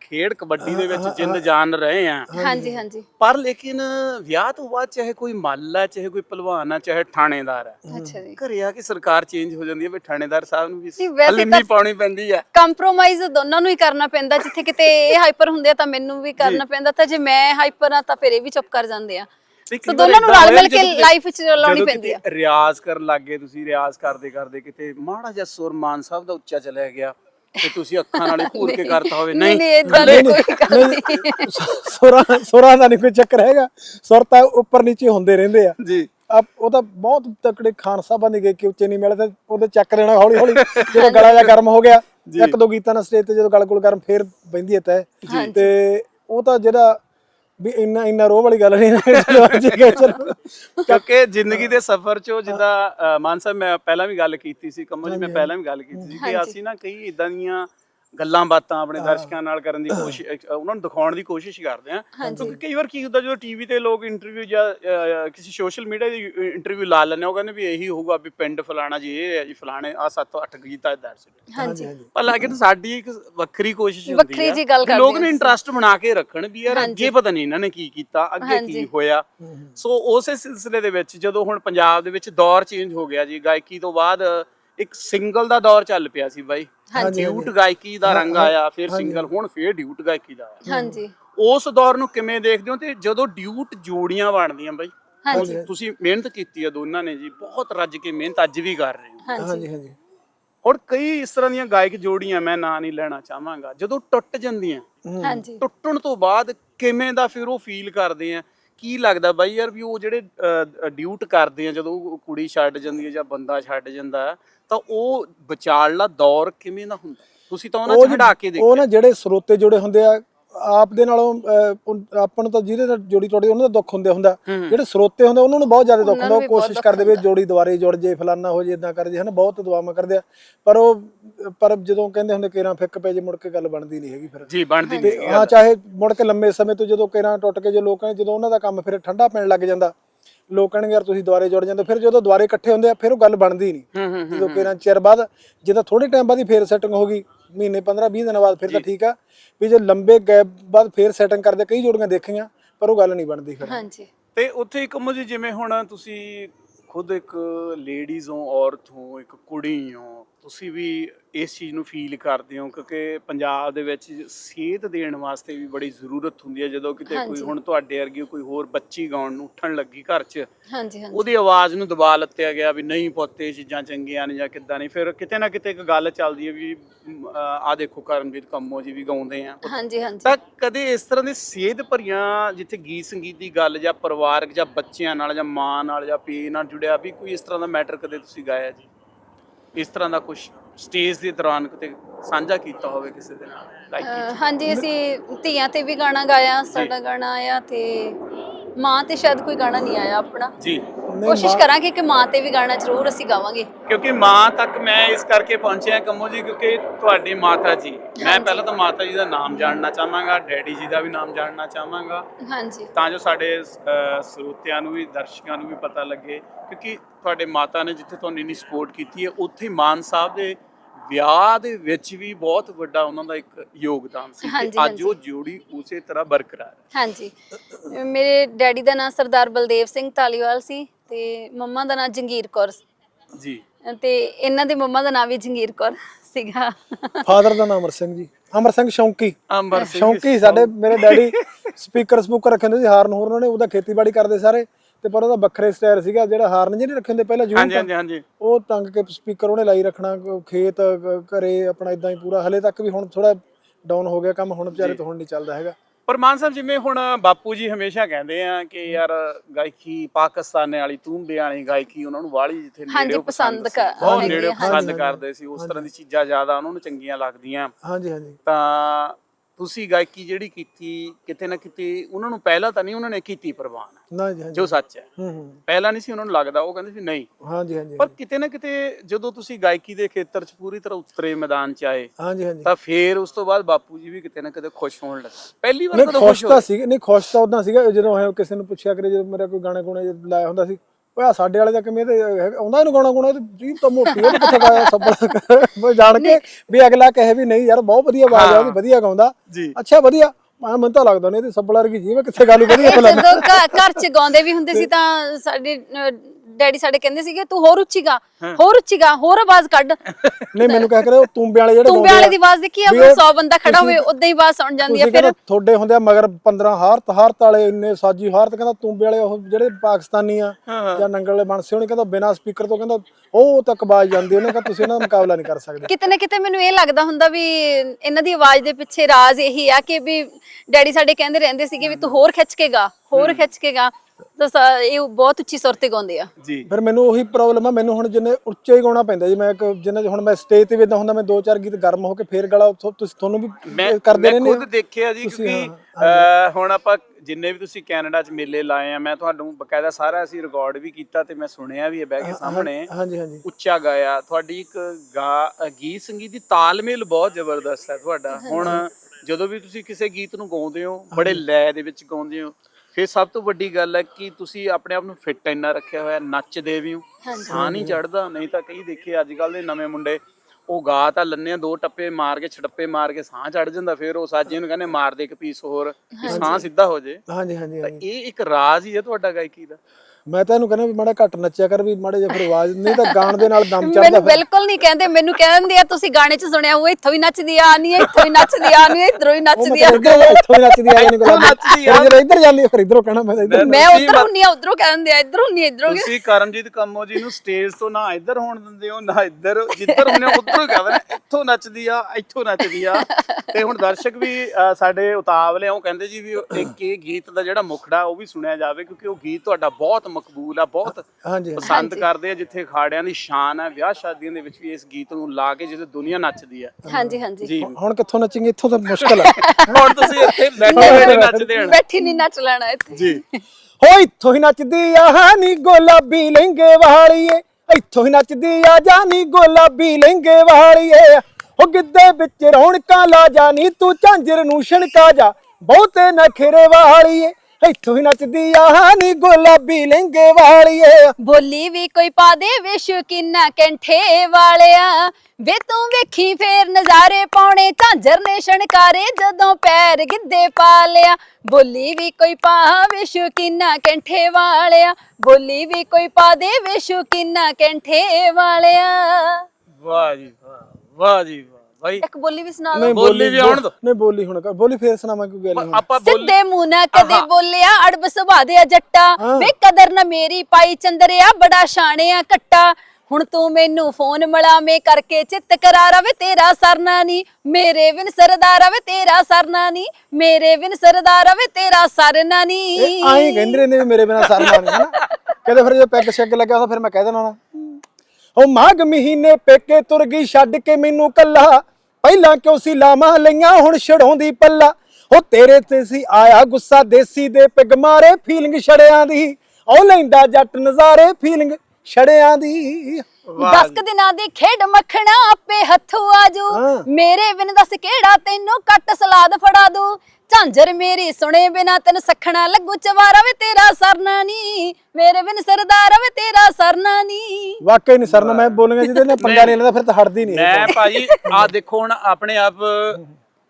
ਖੇਡ ਕਬੱਡੀ ਦੇ ਵਿੱਚ ਜਿੰਦ ਜਾਨ ਰਹੇ ਆ। ਹਾਂਜੀ ਹਾਂਜੀ ਪਰ ਲੇਕਿਨ ਵਿਆਹ ਤੋਂ ਬਾਅਦ ਚਾਹੇ ਕੋਈ ਮੱਲ ਹੈ ਚਾਹੇ ਕੋਈ ਭਲਵਾਨ ਹੈ ਚਾਹੇ ਥਾਣੇਦਾਰ ਹੈ। ਅੱਛਾ ਜੀ। ਘਰੇ ਆ ਕੇ ਸਰਕਾਰ ਚੇਂਜ ਹੋ ਜਾਂਦੀ ਹੈ ਵੀ ਥਾਣੇਦਾਰ ਸਾਹਿਬ ਨੂੰ ਵੀ ਤਾਂ- ਪਾਉਣੀ ਪੈਂਦੀ ਹੈ ਕੰਪਰੋਮਾਈਜ਼ ਦੋਨਾਂ ਨੂੰ ਹੀ ਕਰਨਾ ਪੈਂਦਾ ਜਿੱਥੇ ਕਿਤੇ ਇਹ ਹਾਈਪਰ ਹੁੰਦੇ ਆ ਤਾਂ ਮੈਨੂੰ ਵੀ ਕਰਨਾ ਪੈਂਦਾ ਤਾਂ ਜੇ ਮੈਂ ਹਾਈਪਰ ਆ ਤਾਂ ਫਿਰ ਇਹ ਵੀ ਚੁੱਪ ਕਰ ਜਾਂਦੇ ਆ। ਸੋ ਦੋਨਾਂ ਨੂੰ ਰਲ ਮਿਲ ਕੇ ਲਾਈਫ 'ਚ ਚਲਾਉਣੀ ਜਦੋਂ ਪੈਂਦੀ ਆ। ਰਿਆਜ਼ ਕਰਨ ਲੱਗੇ ਤੁਸੀਂ ਰਿਆਜ਼ ਕਰਦੇ ਕਰਦੇ ਕਿਤੇ ਮਾੜਾ ਜਿਹਾ ਸੁਰ ਮਾਨ ਸਾਹਿਬ ਦਾ ਉੱਚਾ ਚਲਿਆ ਗਿਆ। ਤੇ ਤੁਸੀਂ ਅੱਖਾਂ ਨਾਲੇ ਘੂਰ ਕੇ ਕਰਤਾ ਹੋਵੇ। ਨਹੀਂ ਨਹੀਂ ਨਹੀਂ ਇਦਾਂ ਦੀ ਕੋਈ ਗੱਲ ਨਹੀਂ। ਸੁਰਾਂ ਸੁਰਾਂ ਦਾ ਨਹੀਂ ਕੋਈ ਚੱਕਰ ਹੈਗਾ। ਸੁਰ ਤਾਂ ਉੱਪਰ ਨੀਚੇ ਹੁੰਦੇ ਰਹਿੰਦੇ ਆ। ਜੀ। ਆ ਉਹ ਤਾਂ ਬਹੁਤ ਤਕੜੇ ਖਾਨ ਸਾਹਿਬਾਂ ਦੇ ਗਏ ਕਿ ਉੱਚੇ ਨਹੀਂ ਮਿਲੇ ਤੇ ਉਹਦੇ ਚੱਕ ਲੈਣਾ ਹੌਲੀ ਹੌਲੀ ਜਦੋਂ ਗਲਾ ਜਿਹਾ ਗਰਮ ਹੋ ਗਿਆ ਇੱਕ ਦੋ ਗੀਤਾਂ ਨਾਲ ਸਟੇਜ ਤੇ ਜਦੋਂ ਗਲ ਗੁਲ ਗਰਮ ਫੇਰ ਬੈਂਦੀ ਹੈ ਤੈ। ਤੇ ਉਹ ਤਾਂ ਜਿਹੜਾ ਵੀ ਇੰਨਾ ਇੰਨਾ ਰੋਹ ਵਾਲੀ ਗੱਲ ਨਹੀਂ ਚਲੋ ਕਿਉਂਕਿ ਜ਼ਿੰਦਗੀ ਦੇ ਸਫ਼ਰ 'ਚੋਂ ਜਿੱਦਾਂ ਮਾਨ ਸਾਹਿਬ ਮੈਂ ਪਹਿਲਾਂ ਵੀ ਗੱਲ ਕੀਤੀ ਸੀ ਕਮਲ ਜੀ ਮੈਂ ਪਹਿਲਾਂ ਵੀ ਗੱਲ ਕੀਤੀ ਸੀ ਕਿ ਅਸੀਂ ਨਾ ਕਈ ਇਦਾਂ ਦੀਆਂ ਗੱਲਾਂ ਬਾਤਾਂ ਆਪਣੇ ਦਰਸ਼ਕਾਂ ਨਾਲ ਕਰਨ ਦੀ ਕੋਸ਼ਿਸ਼ ਉਹਨਾਂ ਨੂੰ ਦਿਖਾਉਣ ਦੀ ਕੋਸ਼ਿਸ਼ ਕਰਦੇ ਆ ਕਿਉਂਕਿ ਕਈ ਵਾਰ ਕੀ ਹੁੰਦਾ ਜਦੋਂ ਟੀਵੀ ਤੇ ਲੋਕ ਇੰਟਰਵਿਊ ਜਾਂ ਕਿਸੇ ਸੋਸ਼ਲ ਮੀਡੀਆ ਦੀ ਇੰਟਰਵਿਊ ਲਾ ਲੈਂਦੇ ਉਹ ਕਹਿੰਦੇ ਵੀ ਇਹੀ ਹੋਊਗਾ ਵੀ ਪਿੰਡ ਫਲਾਣਾ ਜੀ ਇਹ ਹੈ ਜੀ ਫਲਾਣੇ ਆ 7 8 ਗੀਤਾ ਦਰਸ ਹਾਂਜੀ। ਪਰ ਲੇਕਿਨ ਸਾਡੀ ਇੱਕ ਵੱਖਰੀ ਕੋਸ਼ਿਸ਼ ਹੁੰਦੀ ਵੱਖਰੀ ਆ ਜਿਹੀ ਗੱਲ ਵੀ ਲੋਕ ਕਰਦੇ ਨੇ ਹਾਂ ਇੰਟਰਸਟ ਬਣਾ ਕੇ ਰੱਖਣ ਵੀ ਯਾਰ ਅੱਗੇ ਪਤਾ ਨਹੀਂ ਇਹਨਾਂ ਨੇ ਕੀ ਕੀਤਾ ਅੱਗੇ ਕੀ ਹੋਇਆ। ਸੋ ਉਸੇ ਸਿਲਸਿਲੇ ਦੇ ਵਿੱਚ ਜਦੋਂ ਹੁਣ ਪੰਜਾਬ ਦੇ ਵਿੱਚ ਦੌਰ ਚੇਂਜ ਹੋ ਗਿਆ ਜੀ ਗਾਇਕੀ ਤੋਂ ਬਾਅਦ ਇੱਕ ਸਿੰਗਲ ਦਾ ਦੌਰ ਚੱਲ ਪਿਆ ਸੀ ਬਾਈ। ਡਿਊਟ ਗਾਇਕੀ ਦਾ ਰੰਗ ਆਇਆ ਫਿਰ ਸਿੰਗਲ ਹੁਣ ਫਿਰ ਡਿਊਟ ਗਾਇਕੀ ਦਾ ਆਇਆ। ਹਾਂਜੀ। ਉਸ ਦੌਰ ਨੂੰ ਕਿਵੇਂ ਦੇਖਦੇ ਹੋ ਤੇ ਜਦੋਂ ਡਿਊਟ ਜੋੜੀਆਂ ਬਣਦੀਆਂ ਬਾਈ ਹਾਂਜੀ। ਤੁਸੀਂ ਮਿਹਨਤ ਕੀਤੀ ਹੈ ਦੋਨਾਂ ਨੇ ਜੀ ਬਹੁਤ ਰੱਜ ਕੇ ਮਿਹਨਤ ਅੱਜ ਵੀ ਕਰ ਰਹੇ ਹੋ। ਹਾਂਜੀ। ਹਾਂਜੀ ਹਾਂਜੀ। ਹੁਣ ਕਈ ਇਸ ਤਰ੍ਹਾਂ ਦੀਆਂ ਗਾਇਕ ਜੋੜੀਆਂ ਮੈਂ ਨਾਂ ਨਹੀਂ ਲੈਣਾ ਚਾਹਾਂਗਾ ਜਦੋਂ ਟੁੱਟ ਜਾਂਦੀਆਂ ਹਾਂਜੀ। ਟੁੱਟਣ ਤੋਂ ਬਾਅਦ ਕਿਵੇਂ ਦਾ ਫਿਰ ਉਹ ਫੀਲ ਕਰਦੇ ਆ? ਕੀ ਲੱਗਦਾ ਬਾਈ ਯਾਰ ਵੀ ਉਹ ਜਿਹੜੇ ਡਿਊਟ ਕਰਦੇ ਆ ਜਦੋਂ ਉਹ ਕੁੜੀ ਛੱਡ ਜਾਂਦੀ ਹੈ ਜਾਂ ਬੰਦਾ ਛੱਡ ਜਾਂਦਾ ਹੈ, ਤਾਂ ਉਹ ਵਿਚਾਰਲਾ ਦੌਰ ਕਿਵੇਂ ਦਾ ਹੁੰਦਾ? ਤੁਸੀਂ ਤਾਂ ਉਹਨਾਂ ਉਹ ਚ ਹਟਾ ਕੇ ਉਹ ਦੇਖਿਆ ਨਾ ਜਿਹੜੇ ਸਰੋਤੇ ਜੁੜੇ ਹੁੰਦੇ ਆ ਆਪ ਦੇ ਨਾਲੋਂ ਆਪਾਂ ਨੂੰ ਤਾਂ ਜਿਹਦੇ ਨਾਲ ਜੋੜੀ ਟੁੱਟਦੀ ਉਹਨਾਂ ਦਾ ਦੁੱਖ ਹੁੰਦੇ ਹੁੰਦਾ। ਜਿਹੜੇ ਸਰੋਤੇ ਹੁੰਦੇ ਉਹਨਾਂ ਨੂੰ ਬਹੁਤ ਜ਼ਿਆਦਾ ਦੁੱਖ ਹੁੰਦਾ। ਉਹ ਕੋਸ਼ਿਸ਼ ਦੁੱਖ ਕਰਦੇ ਵੀ ਜੋੜੀ ਦੁਬਾਰੇ ਜੁੜ ਜੇ ਫਲਾਨਾ ਹੋ ਜੇ ਇਦਾਂ ਕਰ ਜੇ ਹਨਾ ਬਹੁਤ ਦੁਆਵਾਂ ਕਰਦੇ ਆ। ਪਰ ਉਹ ਪਰ ਜਦੋਂ ਕਹਿੰਦੇ ਹੁੰਦੇ ਕੇਰਾਂ ਫਿੱਕ ਪੈ ਜੇ ਮੁੜ ਕੇ ਗੱਲ ਬਣਦੀ ਨਹੀਂ ਹੈਗੀ ਫਿਰ। ਜੀ ਬਣਦੀ ਨਹੀਂ ਹਾਂ ਚਾਹੇ ਮੁੜ ਕੇ ਲੰਮੇ ਸਮੇਂ ਤੋਂ ਜਦੋਂ ਕੇਰਾਂ ਟੁੱਟ ਕੇ ਜੇ ਲੋਕਾਂ ਜਦੋਂ ਉਹਨਾਂ ਦਾ ਕੰਮ ਫਿਰ ਠੰਡਾ ਪੈਣ ਲੱਗ ਜਾਂਦਾ। ਲੋਕ ਕਹਿਣਗੇ ਯਾਰ ਤੁਸੀਂ ਦੁਬਾਰੇ ਜੁੜ ਜਾਂਦੇ ਫਿਰ ਜਦੋਂ ਦੁਬਾਰੇ ਇਕੱਠੇ ਹੁੰਦੇ ਆ ਫਿਰ ਉਹ ਗੱਲ ਬਣਦੀ ਨਹੀਂ। ਜਦੋਂ ਕੇਰਾਂ ਚਿਰ ਬਾਅਦ ਜੇ ਤਾਂ ਥੋੜੇ ਟਾਈਮ ਬਾਅਦ ਹੀ ਫੇਰ ਸੈਟਿੰਗ ਹੋ ਗਈ ਮਹੀਨੇ 15 20 ਦਿਨਾਂ ਬਾਅਦ ਫਿਰ ਤਾਂ ਠੀਕ ਆ। ਵੀ ਜੇ ਲੰਬੇ ਗੈਪ ਬਾਅਦ ਫੇਰ ਸੈਟਿੰਗ ਕਰਦੇ ਕਈ ਜੋੜੀਆਂ ਦੇਖੀਆਂ ਪਰ ਉਹ ਗੱਲ ਨਹੀਂ ਬਣਦੀ ਫਿਰ। ਹਾਂਜੀ। ਤੇ ਉੱਥੇ ਇੱਕ ਮੁਝੇ ਜਿਵੇਂ ਹੁਣ ਤੁਸੀਂ ਖੁਦ ਇੱਕ ਲੇਡੀਜ਼ ਹੋ ਔਰਤ ਹੋ ਇੱਕ ਕੁੜੀ ਹੋ ਤੁਸੀਂ ਵੀ ਇਸ ਚੀਜ਼ ਨੂੰ ਫੀਲ ਕਰਦੇ ਹੋ? ਕਿਉਂਕਿ ਪੰਜਾਬ ਦੇ ਵਿੱਚ ਸੇਧ ਦੇਣ ਵਾਸਤੇ ਵੀ ਬੜੀ ਜ਼ਰੂਰਤ ਹੁੰਦੀ ਹੈ। ਜਦੋਂ ਕਿਤੇ ਕੋਈ। ਹੁਣ ਤੁਹਾਡੇ ਵਰਗੀ ਕੋਈ ਹੋਰ ਬੱਚੀ ਗਾਉਣ ਨੂੰ ਉੱਠਣ ਲੱਗੀ ਘਰ 'ਚ ਹਾਂਜੀ ਹਾਂਜੀ। ਉਹਦੀ ਆਵਾਜ਼ ਨੂੰ ਦਬਾ ਲੱਤਿਆ ਗਿਆ ਵੀ ਨਹੀਂ ਪੁੱਤ ਇਹ ਚੀਜ਼ਾਂ ਚੰਗੀਆਂ ਨੇ ਜਾਂ ਕਿੱਦਾਂ ਨਹੀਂ ਫਿਰ ਕਿਤੇ ਨਾ ਕਿਤੇ ਇੱਕ ਗੱਲ ਚੱਲਦੀ ਹੈ ਵੀ ਆ ਦੇਖੋ ਕਰਮਜੀਤ ਕੰਮੋ ਜੀ ਵੀ ਗਾਉਂਦੇ ਆ। ਹਾਂਜੀ ਹਾਂਜੀ। ਤਾਂ ਕਦੇ ਇਸ ਤਰ੍ਹਾਂ ਦੀ ਸੇਧ ਭਰੀਆਂ ਜਿੱਥੇ ਗੀਤ ਸੰਗੀਤ ਦੀ ਗੱਲ ਜਾਂ ਪਰਿਵਾਰਕ ਜਾਂ ਬੱਚਿਆਂ ਨਾਲ ਜਾਂ ਮਾਂ ਨਾਲ ਜਾਂ ਪੇ ਨਾਲ ਜੁੜਿਆ ਵੀ ਕੋਈ ਇਸ ਤਰ੍ਹਾਂ ਦਾ ਮੈਟਰ ਕਦੇ ਤੁਸੀਂ ਗਾਇਆ ਜੀ? ਇਸ ਤਰ੍ਹਾਂ ਦਾ ਕੁਝ ਸਟੇਜ ਦੇ ਦੌਰਾਨ ਕਿਤੇ ਸਾਂਝਾ ਕੀਤਾ ਹੋਵੇ ਕਿਸੇ ਦੇ ਨਾਲ? ਹਾਂਜੀ ਅਸੀਂ ਧੀਆਂ ਤੇ ਵੀ ਗਾਣਾ ਗਾਇਆ ਸਾਡਾ ਗਾਣਾ ਆਇਆ ਤੇ ਮਾਂ ਤੇ ਸ਼ਾਇਦ ਕੋਈ ਗਾਣਾ ਨਹੀਂ ਆਇਆ ਆਪਣਾ। ਜੀ। ਕੋਸ਼ਿਸ਼ ਕਰਾਂਗੇ ਕਿ ਮਾਂ ਤੇ ਵੀ ਗਾਣਾ ਜ਼ਰੂਰ ਅਸੀਂ ਗਾਵਾਂਗੇ। ਕਿਉਂਕਿ ਮਾਂ ਤੱਕ ਮੈਂ ਇਸ ਕਰਕੇ ਪਹੁੰਚਿਆ ਕੰਮੋ ਜੀ ਕਿਉਂਕਿ ਤੁਹਾਡੀ ਮਾਤਾ ਜੀ। ਮੈਂ ਪਹਿਲਾਂ ਤਾਂ ਮਾਤਾ ਜੀ ਦਾ ਨਾਮ ਜਾਣਨਾ ਚਾਹਾਂਗਾ ਡੈਡੀ ਜੀ ਦਾ ਵੀ ਨਾਮ ਜਾਣਨਾ ਚਾਹਾਂਗਾ। ਹਾਂਜੀ। ਤਾਂ ਜੋ ਸਾਡੇ ਸਰੋਤਿਆਂ ਨੂੰ ਵੀ ਦਰਸ਼ਕਾਂ ਨੂੰ ਵੀ ਪਤਾ ਲੱਗੇ ਕਿਉਂਕਿ ਤੁਹਾਡੇ ਮਾਤਾ ਨੇ ਜਿੱਥੇ ਤੁਹਾਨੂੰ ਇੰਨੀ ਸਪੋਰਟ ਕੀਤੀ ਹੈ ਉੱਥੇ ਮਾਨ ਸਾਹਿਬ ਦੇ ਵਿਆਹ ਦੇ ਵਿੱਚ ਵੀ ਬਹੁਤ ਵੱਡਾ ਉਹਨਾਂ ਦਾ ਇੱਕ ਯੋਗਦਾਨ ਸੀ ਅੱਜ ਉਹ। ਜੋੜੀ ਉਸੇ ਤਰ੍ਹਾਂ ਬਰਕਰਾਰ ਹੈ। ਹਾਂਜੀ। ਮੇਰੇ ਡੈਡੀ ਦਾ ਨਾਮ ਸਰਦਾਰ ਬਲਦੇਵ ਸਿੰਘ ਧਾਲੀਵਾਲ ਸੀ ਤੇ ਮੰਮਾ ਦਾ ਨਾਮ ਜੰਗੀਰ ਕੌਰ ਸੀ। ਜੀ। ਤੇ ਇਹਨਾਂ ਦੇ ਮੰਮਾ ਦਾ ਨਾਮ ਵੀ ਜੰਗੀਰ ਕੌਰ ਸੀਗਾ। ਫਾਦਰ ਦਾ ਨਾਮ ਅਮਰ ਸਿੰਘ ਜੀ। ਅਮਰ ਸਿੰਘ ਸ਼ੌਂਕੀ। ਅੰਬਰ ਸਿੰਘ ਸ਼ੌਂਕੀ ਸਾਡੇ ਮੇਰੇ ਡੈਡੀ ਸਪੀਕਰ ਸਪੂਕਰ ਰੱਖੇ ਹੁੰਦੇ ਸੀ। ਹਾਰਨ ਹੋਰ ਉਹਨਾਂ ਨੇ ਉਹਦਾ ਖੇਤੀਬਾੜੀ ਕਰਦੇ ਸਾਰੇ। ਤੇ ਪਰ ਉਹਦਾ ਵੱਖਰੇ ਸਟਾਇਰ ਸੀਗਾ। ਜਿਹੜਾ ਹਾਰਨ ਜਿਹੇ ਨਹੀਂ ਰੱਖੇ ਹੁੰਦੇ ਪਹਿਲਾਂ ਹਾਂਜੀ ਜੂਨ ਹਾਂਜੀ ਹਾਂਜੀ। ਉਹ ਟੰਗ ਕੇ ਸਪੀਕਰ ਉਹਨੇ ਲਾਈ ਰੱਖਣਾ। ਕ- ਖੇਤ ਕ- ਘਰੇ ਆਪਣਾ ਇਦਾਂ ਹੀ ਪੂਰਾ। ਹਲੇ ਤੱਕ ਵੀ ਹੁਣ ਥੋੜਾ ਡਾਊਨ ਹੋ ਗਿਆ। ਕੰਮ ਹੁਣ ਵਿਚਾਰੇ ਤੋਂ ਹੁਣ ਨਹੀਂ ਚੱਲਦਾ ਹੈਗਾ। ਪਰ ਮਾਨ ਸਾਹਿਬ ਜਿਵੇਂ ਹੁਣ ਬਾਪੂ ਜੀ ਹਮੇਸ਼ਾ ਕਹਿੰਦੇ ਆ ਕਿ ਯਾਰ ਗਾਇਕੀ ਪਾਕਿਸਤਾਨ ਵਾਲੀ ਤੂੰਬੇ ਵਾਲੀ ਗਾਇਕੀ ਉਹਨਾਂ ਨੂੰ ਵਾਲੀ ਜਿੱਥੇ ਹਾਂਜੀ, ਨੇੜੇ ਪਸੰਦ। ਕਰ- ਬਹੁਤ ਨੇੜੇ ਕਰਦੇ ਸੀ ਉਸ ਤਰ੍ਹਾਂ ਦੀ ਚੀਜ਼ਾਂ ਜ਼ਿਆਦਾ ਉਹਨਾਂ ਨੂੰ ਚੰਗੀਆਂ ਲੱਗਦੀਆਂ। ਹਾਂਜੀ ਹਾਂਜੀ। ਤਾਂ ਤੁਸੀਂ ਗਾਇਕੀ ਜਿਹੜੀ ਕੀਤੀ ਕਿਤੇ ਨਾ ਕਿਤੇ ਉਹਨਾਂ ਨੂੰ ਪਹਿਲਾਂ ਤਾਂ ਨਹੀਂ ਉਹਨਾਂ ਨੇ ਕੀਤੀ ਪ੍ਰਵਾਨ। ਨਾ ਜੀ ਸੱਚ ਹੈ। ਹੂੰ ਹੂੰ। ਪਹਿਲਾਂ ਨਹੀਂ ਸੀ ਉਹਨਾਂ ਨੂੰ ਲੱਗਦਾ ਉਹ ਕਹਿੰਦੇ ਸੀ ਨਹੀਂ। ਹਾਂਜੀ ਹਾਂਜੀ ਪਰ ਕਿਤੇ ਨਾ ਕਿਤੇ ਜਦੋਂ ਤੁਸੀਂ ਗਾਇਕੀ ਦੇ ਖੇਤਰ 'ਚ ਪੂਰੀ ਤਰ੍ਹਾਂ ਉਤਰੇ ਮੈਦਾਨ 'ਚ ਆਏ ਹਾਂਜੀ ਹਾਂਜੀ। ਤਾਂ ਫੇਰ ਉਸ ਤੋਂ ਬਾਅਦ ਬਾਪੂ ਜੀ ਵੀ ਕਿਤੇ ਨਾ ਕਿਤੇ ਖੁਸ਼ ਹੋਣ ਲੱਗੇ। ਪਹਿਲੀ ਵਾਰ ਕਦੋਂ ਖੁਸ਼ ਹੋਏ? ਸੀ ਨਹੀਂ ਖੁਸ਼ ਤਾਂ ਉਦਾਂ ਸੀਗਾ ਜਦੋਂ ਕਿਸੇ ਨੂੰ ਪੁੱਛਿਆ ਕਰੇ ਜਦੋਂ ਮੇਰਾ ਕੋਈ ਗਾਣਾ ਗੁਣਾ ਲਾਇਆ ਹੁੰਦਾ ਸੀ ਓਏ ਆਹ ਸਾਡੇ ਵਾਲੇ ਦਾ ਕਿਵੇਂ ਤੇ ਆਉਂਦਾ ਇਹਨੂੰ ਗਾਣਾ ਗੁਣਾ ਤੇ ਜੀ ਤਾਂ ਮੋਟੀ ਹੈ ਕਿੱਥੇ ਗਾਇਆ ਸੱਬਲ ਮੈਂ ਜਾਣ ਕੇ ਵੀ ਅਗਲਾ ਕਹੇ ਵੀ ਨਹੀਂ ਯਾਰ ਬਹੁਤ ਵਧੀਆ ਆਵਾਜ਼ ਆ ਉਹਦੀ ਵਧੀਆ ਗਾਉਂਦਾ। ਅੱਛਾ ਵਧੀਆ। ਮੈਂ ਮੈਨੂੰ ਤਾਂ ਲੱਗਦਾ ਨਹੀਂ ਤੇ ਸੱਬਲ ਵਰਗੀ ਜੀ ਮੈਂ ਕਿੱਥੇ ਗਾਲੂ ਵਧੀਆ ਘ- ਘਰ ਚ ਗਾਉਂਦੇ ਵੀ ਹੁੰਦੇ ਸੀ ਤਾਂ ਸਾਡੇ ਡੈਡੀ ਸਾਡੇ ਕਹਿੰਦੇ ਸੀਗੇ ਤੂੰ ਹੋਰ ਉੱਚੀ ਗਾ ਹੋਰ ਉੱਚੀ ਗਾ ਹੋਰ ਆਵਾਜ਼ ਕੱਢ। ਨਹੀਂ ਮੈਨੂੰ ਕਹਿ ਕਰੇ ਉਹ ਤੂੰਬੇ ਵਾਲੇ ਜਿਹੜੇ ਤੂੰ ਗਾਉਂਦੇ ਵਾਲੇ ਦੀ ਆਵਾਜ਼ ਦੇਖੀ ਆ ਵੀ ਉਹ 100 ਬੰਦਾ ਖੜਾ ਹੋਵੇ ਉਦਾਂ ਹੀ ਆਵਾਜ਼ ਸੁਣ ਜਾਂਦੀ ਆ ਫਿਰ। ਤੁਹਾਡੇ ਹੁੰਦੇ ਆ ਮਗਰ 15 ਹਾਰਤ ਹਾਰਤ ਵਾਲੇ ਇੰਨੇ ਸਾਜੀ ਹਾਰਤ ਕਹਿੰਦਾ ਤੂੰਬੇ ਵਾਲੇ ਉਹ ਜਿਹੜੇ ਪਾਕਿਸਤਾਨੀ ਆ ਜਾਂ ਨੰਗਲ ਵਾਲੇ ਬਣਸੇ ਹੋਣੇ ਕਹਿੰਦਾ ਬਿਨਾਂ ਸਪੀਕਰ ਤੋਂ ਕਹਿੰਦਾ ਉਹ ਤੱਕ ਆਵਾਜ਼ ਜਾਂਦੀ ਉਹਨੇ ਕਹਿੰਦਾ ਤੁਸੀਂ ਇਹਨਾਂ ਦਾ ਮੁਕਾਬਲਾ ਨਹੀਂ ਕਰ ਸਕਦੇ। ਕਿਤੇ ਨਾ ਕਿਤੇ ਮੈਨੂੰ ਇਹ ਲੱਗਦਾ ਹੁੰਦਾ ਵੀ ਇਹਨਾਂ ਦੀ ਆਵਾਜ਼ ਦੇ ਪਿੱਛੇ ਰਾਜ਼ ਇਹੀ ਆ ਕਿ ਵੀ ਡੈਡੀ ਸਾਡੇ ਕਹਿੰਦੇ ਰਹਿੰਦੇ ਸੀਗੇ ਵੀ ਤੂੰ ਹੋਰ ਖਿੱਚ ਕੇ ਗਾ ਹੋਰ ਖਿੱਚ ਕੇ ਗਾ। ਤਾਂ ਸ- ਇਹ ਬਹੁਤ ਉੱਚੀ ਸੁਰ ਤੇ ਗਾਉਂਦੇ ਆ। ਜੀ। ਫਿਰ ਮੈਨੂੰ ਉਹੀ ਪ੍ਰੋਬਲਮ ਆ ਮੈਨੂੰ ਹੁਣ ਜਿੰਨੇ ਉੱਚੇ ਹੀ ਗਾਉਣਾ ਪੈਂਦਾ ਜੀ ਮੈਂ ਇੱਕ ਜਿੰਨੇ ਹੁਣ ਮੈਂ ਸਟੇਜ ਤੇ ਵੀ ਇਦਾਂ ਹੁੰਦਾ ਮੈਂ ਦੋ ਚਾਰ ਗੀਤ ਗਰਮ ਹੋ ਕੇ ਫੇਰ ਗਲਾ ਉੱਥੋਂ ਤੁਸੀਂ ਤੁਹਾਨੂੰ ਵੀ ਕਰਦੇ ਮੈਂ ਰਹਿੰਦੇ ਖੁਦ ਦੇਖਿਆ ਜੀ ਕਿਉਂਕਿ ਅਹ, ਹੁਣ ਆਪਾਂ ਜਿੰਨੇ ਵੀ ਤੁਸੀਂ ਕੈਨੇਡਾ 'ਚ ਮੇਲੇ ਲਾਏ ਆ ਮੈਂ ਤੁਹਾਨੂੰ ਬਕਾਇਦਾ ਸਾਰਾ ਅਸੀਂ ਰਿਕਾਰਡ ਵੀ ਕੀਤਾ ਤੇ ਮੈਂ ਸੁਣਿਆ ਵੀ ਹੈ ਬਹਿ ਕੇ ਸਾਹਮਣੇ। ਹਾਂਜੀ ਹਾਂਜੀ। ਉੱਚਾ ਗਾਇਆ ਤੁਹਾਡੀ ਇੱਕ ਗਾ ਅ, ਗੀਤ ਸੰਗੀਤ ਦੀ ਤਾਲਮੇਲ ਬਹੁਤ ਜ਼ਬਰਦਸਤ ਹੈ ਤੁਹਾਡਾ। ਹੁਣ ਜਦੋਂ ਵੀ ਤੁਸੀਂ ਕਿਸੇ ਗੀਤ ਨੂੰ ਗਾਉਂਦੇ ਹੋ ਬੜੇ ਲੈਅ ਦੇ ਵਿੱਚ ਗਾਉਂਦੇ ਹੋ ਫਿਰ ਸਭ ਤੋਂ ਵੱਡੀ ਗੱਲ ਹੈ ਕਿ ਤੁਸੀਂ ਆਪਣੇ ਆਪ ਨੂੰ ਫਿੱਟ ਇੰਨਾ ਰੱਖਿਆ ਹੋਇਆ ਨੱਚਦੇ ਵੀ ਹੋ ਸਾਹ ਨਹੀਂ ਚੜਦਾ ਨਹੀਂ ਤਾਂ ਕਈ ਦੇਖੇ ਅੱਜ ਕੱਲ ਦੇ ਨਵੇਂ ਮੁੰਡੇ ਉਹ ਗਾ ਤਾਂ ਲੰਨੇ ਦੋ ਟੱਪੇ ਮਾਰ ਕੇ ਛੜੱਪੇ ਮਾਰ ਕੇ ਸਾਹ ਚੜ ਜਾਂਦਾ ਫਿਰ ਉਹ ਸਾਜੇ ਨੂੰ ਕਹਿੰਦੇ ਮਾਰ ਦੇ ਇੱਕ ਪੀਸ ਹੋਰ ਸਾਹ ਸਿੱਧਾ ਹੋ ਜੇ। ਹਾਂਜੀ ਹਾਂਜੀ ਤਾਂ ਹਾਂਜੀ। ਇਹ ਇੱਕ ਰਾਜ਼ ਹੀ ਹੈ ਤੁਹਾਡਾ ਗਾਇਕੀ ਦਾ। ਮੈਂ ਤਾਂ ਇਹਨੂੰ ਕਹਿੰਦਾ ਵੀ ਮਾੜਾ ਘੱਟ ਨੱਚਿਆ ਕਰ ਵੀ ਮਾੜੇ ਜਿਹਾ ਫਿਰ ਆਵਾਜ਼ ਨਹੀਂ ਤਾਂ ਗਾਣ ਦੇ ਨਾਲ ਦਮ ਚੜਦਾ ਮੈਨੂੰ ਬਿਲਕੁਲ ਨਹੀਂ ਕਹਿੰਦੇ ਮੈਨੂੰ ਕਹਿੰਦੇ ਆ ਤੁਸੀਂ ਗਾਣੇ 'ਚ ਸੁਣਿਆ ਉਹ ਇੱਥੋਂ ਹੀ ਨੱਚਦੀ ਆ ਨਹੀਂ ਇੱਥੋਂ ਹੀ ਨੱਚਦੀ ਆ ਨਹੀਂ ਇੱਧਰੋਂ ਹੀ ਨੱਚਦੀ ਆ। ਇੱਥੋਂ ਹੀ ਨੱਚਦੀ ਆ ਨਹੀਂ ਇੱਥੋਂ ਨੱਚਦੀ ਆ। ਜਦੋਂ ਇੱਧਰ ਜਾਂਦੀ ਫਿਰ ਇੱਧਰੋਂ ਕਹਿਣਾ ਮੈਂ ਇੱਧਰ ਮੈਂ ਉਧਰੋਂ ਹੁੰਨੀ ਆ ਉਧਰੋਂ ਕਹਿੰਦੇ ਆ ਇਧਰੋਂ ਨਹੀਂ ਇਧਰੋਂ ਤੁਸੀਂ ਕਰਮਜੀਤ ਕੰਮੋ ਜੀ ਨੂੰ ਸਟੇਜ ਤੋਂ ਨਾ ਇੱਧਰ ਹੋਣ ਦਿੰਦੇ ਹੋ ਨਾ ਇੱਧਰ। ਜਿੱਧਰ ਹੁੰਨੇ ਉੱਧਰੋਂ ਹੀ ਕਹਿੰਦੇ ਨੇ ਇੱਥੋਂ ਨੱਚਦੀ ਆ ਇੱਥੋਂ ਨੱਚਦੀ ਆ। ਤੇ ਹੁਣ ਦਰਸ਼ਕ ਵੀ ਸਾਡੇ ਉਤਾਵਲੇ ਆ ਉਹ ਕਹਿੰਦੇ ਜੀ ਵੀ ਇੱਕ ਇਹ ਗੀਤ ਦਾ ਜਿਹੜਾ ਮੁਖੜਾ ਉਹ ਵੀ ਸੁਣਿਆ ਜਾਵੇ ਕਿਉਂਕਿ ਉਹ ਗੀਤ ਤੁਹਾਡਾ ਬਹੁਤ ਮਕਬੂਲ ਆ ਬਹੁਤ ਹਾਂਜੀ ਪਸੰਦ ਕਰਦੇ ਆ ਜਿੱਥੇ ਖਾੜਿਆਂ ਦੀ ਸ਼ਾਨ ਹੈ ਵਿਆਹ ਸ਼ਾਦੀਆਂ ਦੇ ਵਿੱਚ ਵੀ ਇਸ ਗੀਤ ਨੂੰ ਲਾ ਕੇ ਜਿੱਥੇ ਦੁਨੀਆ ਨੱਚਦੀ ਆ। ਹਾਂਜੀ ਹਾਂਜੀ। ਜੀ। ਹੁਣ ਕਿੱਥੋਂ ਨੱਚेंगे ਇੱਥੋਂ ਤਾਂ ਮੁਸ਼ਕਲ ਹੈ ਹੁਣ ਤੁਸੀਂ ਇੱਥੇ ਬੈਠੇ ਬੈਠੇ ਨੱਚਦੇ ਹਨ ਬੈਠੀ ਨਹੀਂ ਨੱਚ ਲੈਣਾ ਇੱਥੇ। ਜੀ। ਹੋ ਇੱਥੋਂ ਹੀ ਨੱਚਦੀ ਆ ਨੀ ਗੁਲਾਬੀ ਲਹਿੰਗੇ ਵਾਲੀਏ। ਇੱਥੋਂ ਹੀ ਨੱਚਦੀ ਆ ਜਾਨੀ ਗੁਲਾਬੀ ਲਹਿੰਗੇ ਵਾਲੀਏ। ਹੋ ਗਿੱਧੇ ਵਿੱਚ ਰੌਣਕਾਂ ਲਾ ਜਾਨੀ ਤੂੰ ਝਾਂਜਰ ਨੂੰ ਛਣਕਾ ਜਾ। ਬਹੁਤੇ ਨਖਰੇ ਵਾਲੀਏ। ਇੱਥੋਂ ਹੀ ਨੱਚਦੀ ਆ ਨੀ ਗੁਲਾਬੀ ਲਹਿੰਗੇ ਵਾਲੀਏ। ਬੋਲੀ ਵੀ ਕੋਈ ਪਾ ਦੇ ਵੇ ਸ਼ੌਕੀਨਾ ਕੈਂਠੇ ਵਾਲਿਆ। ਵੇ ਤੂੰ ਵੇਖੀ ਫੇਰ ਨਜ਼ਾਰੇ ਪਾਉਣੇ ਝਾਂਜਰ ਨੇ ਛਣਕਾਰੇ ਜਦੋਂ ਪੈਰ ਗਿੱਧੇ ਪਾ ਲਿਆ। ਬੋਲੀ ਵੀ ਕੋਈ ਪਾ ਵੇ ਸ਼ੌਕੀਨਾ ਕੈਂਠੇ ਵਾਲਿਆ। ਬੋਲੀ ਵੀ ਕੋਈ ਪਾ ਦੇ ਵੇ ਸ਼ੌਕੀਨਾ ਕੈਂਠੇ ਵਾਲਿਆ। ਵਾਹ ਜੀ ਵਾਹ ਵਾਹ ਜੀ ਵਾਹ। ਬਾਈ। ਇੱਕ ਬੋਲੀ ਵੀ ਸੁਣਾ ਦੋ। ਨਹੀਂ ਬੋਲੀ ਵੀ ਆਉਣ ਦਿਓ। ਨਹੀਂ ਬੋਲੀ ਹੁਣ ਕਰ- ਬੋਲੀ ਫੇਰ ਸੁਣਾਵਾਂ ਕੋਈ ਗੱਲ ਨਹੀਂ ਆਪਾਂ ਬੋਲ ਸਿੱਧੇ ਮੂੰਹ ਨਾ ਕਦੇ ਆਹਾ। ਬੋਲਿਆ ਅੜਬ ਸੁਭਾ ਦੇ ਜੱਟਾ। ਹਾਂ। ਵੇ ਕਦਰ ਨਾ ਮੇਰੀ ਪਾਈ ਚੰਦਰਿਆ ਬੜਾ ਸ਼ਾਣਿਆ ਕੱਟਾ ਹੁਣ ਤੂੰ ਮੈਨੂੰ ਫੋਨ ਮਲਾਵੇਂ ਕਰਕੇ ਚਿੱਤ ਕਰਾਰਾ ਵੇ ਤੇਰਾ ਸਰਨਾ ਨੀ। ਮੇਰੇ ਵਿਨ ਸਰਦਾਰਾ ਵੇ ਤੇਰਾ ਸਰਨਾ ਨੀ। ਮੇਰੇ ਵਿਨ ਸਰਦਾਰਾ ਵੇ ਤੇਰਾ ਸਰਨਾ ਨੀ। ਇਹ ਆਈ ਕਹਿੰਦੇ ਰਹਿੰਦੇ ਵੀ ਮੇਰੇ ਬਿਨਾ ਸਰਨਾ ਨਹੀਂ ਹਨਾ। ਕਹਿੰਦੇ ਫਿਰ ਜੇ ਪੈਗ ਸ਼ੈਗ ਲੱਗਿਆ ਤਾਂ ਫਿਰ ਮੈਂ ਕਹਿ ਦੇਣਾ ਨਾ ਉਹ ਮਾਘ ਮਹੀਨੇ ਪੇਕੇ ਤੁਰ ਗਈ, ਛੱਡ ਕੇ ਮੈਨੂੰ ਕੱਲਾ ਪਹਿਲਾਂ ਕਿਉਂ ਸੀ ਲਾਵਾਂ ਲਈਆਂ, ਹੁਣ ਛੜਾਉਂਦੀ ਪੱਲਾ। ਉਹ ਤੇਰੇ ਤੇ ਸੀ ਆਇਆ ਗੁੱਸਾ, ਦੇਸੀ ਦੇ ਪਿਗ ਮਾਰੇ ਫੀਲਿੰਗ ਛੜਿਆਂ ਦੀ। ਉਹ ਲੈਂਦਾ ਜੱਟ ਨਜ਼ਾਰੇ ਫੀਲਿੰਗ ਛੜਿਆਂ ਦੀ। ਦਸ ਕੁ ਦਿਨਾਂ ਦੀ ਖੇਡ ਮੱਖਣਾ ਆਪੇ ਹੱਥੋਂ ਆਜੂ। ਹਾਂ। ਮੇਰੇ ਬਿਨ ਦੱਸ ਕਿਹੜਾ ਤੈਨੂੰ ਕੱਟ ਸਲਾਦ ਫੜਾ ਦੂ। ਝਾਂਜਰ ਮੇਰੀ ਸੁਣੇ ਬਿਨਾ ਤੈਨੂੰ ਸਖਣਾ ਲੱਗੂ ਚਵਾਰਾ ਵੇ ਤੇਰਾ ਸਰਨਾ ਨੀ। ਮੇਰੇ ਬਿਨ ਸਰਦਾਰ ਵੇ ਤੇਰਾ ਸਰਨਾ ਨੀ। ਵਾਕਈ ਨਹੀਂ ਸਰਨਾ ਮੈਂ ਬੋਲੂੰਗਾ ਜਿਹਦੇ ਨਾਲ ਪੰਗਾ ਨਹੀਂ ਲੈਂਦਾ ਫਿਰ ਤਾਂ ਹਟਦੀ ਨਹੀਂ ਮੈਂ ਭਾਜੀ ਆ ਦੇਖੋ ਹੁਣ ਆਪਣੇ ਆਪ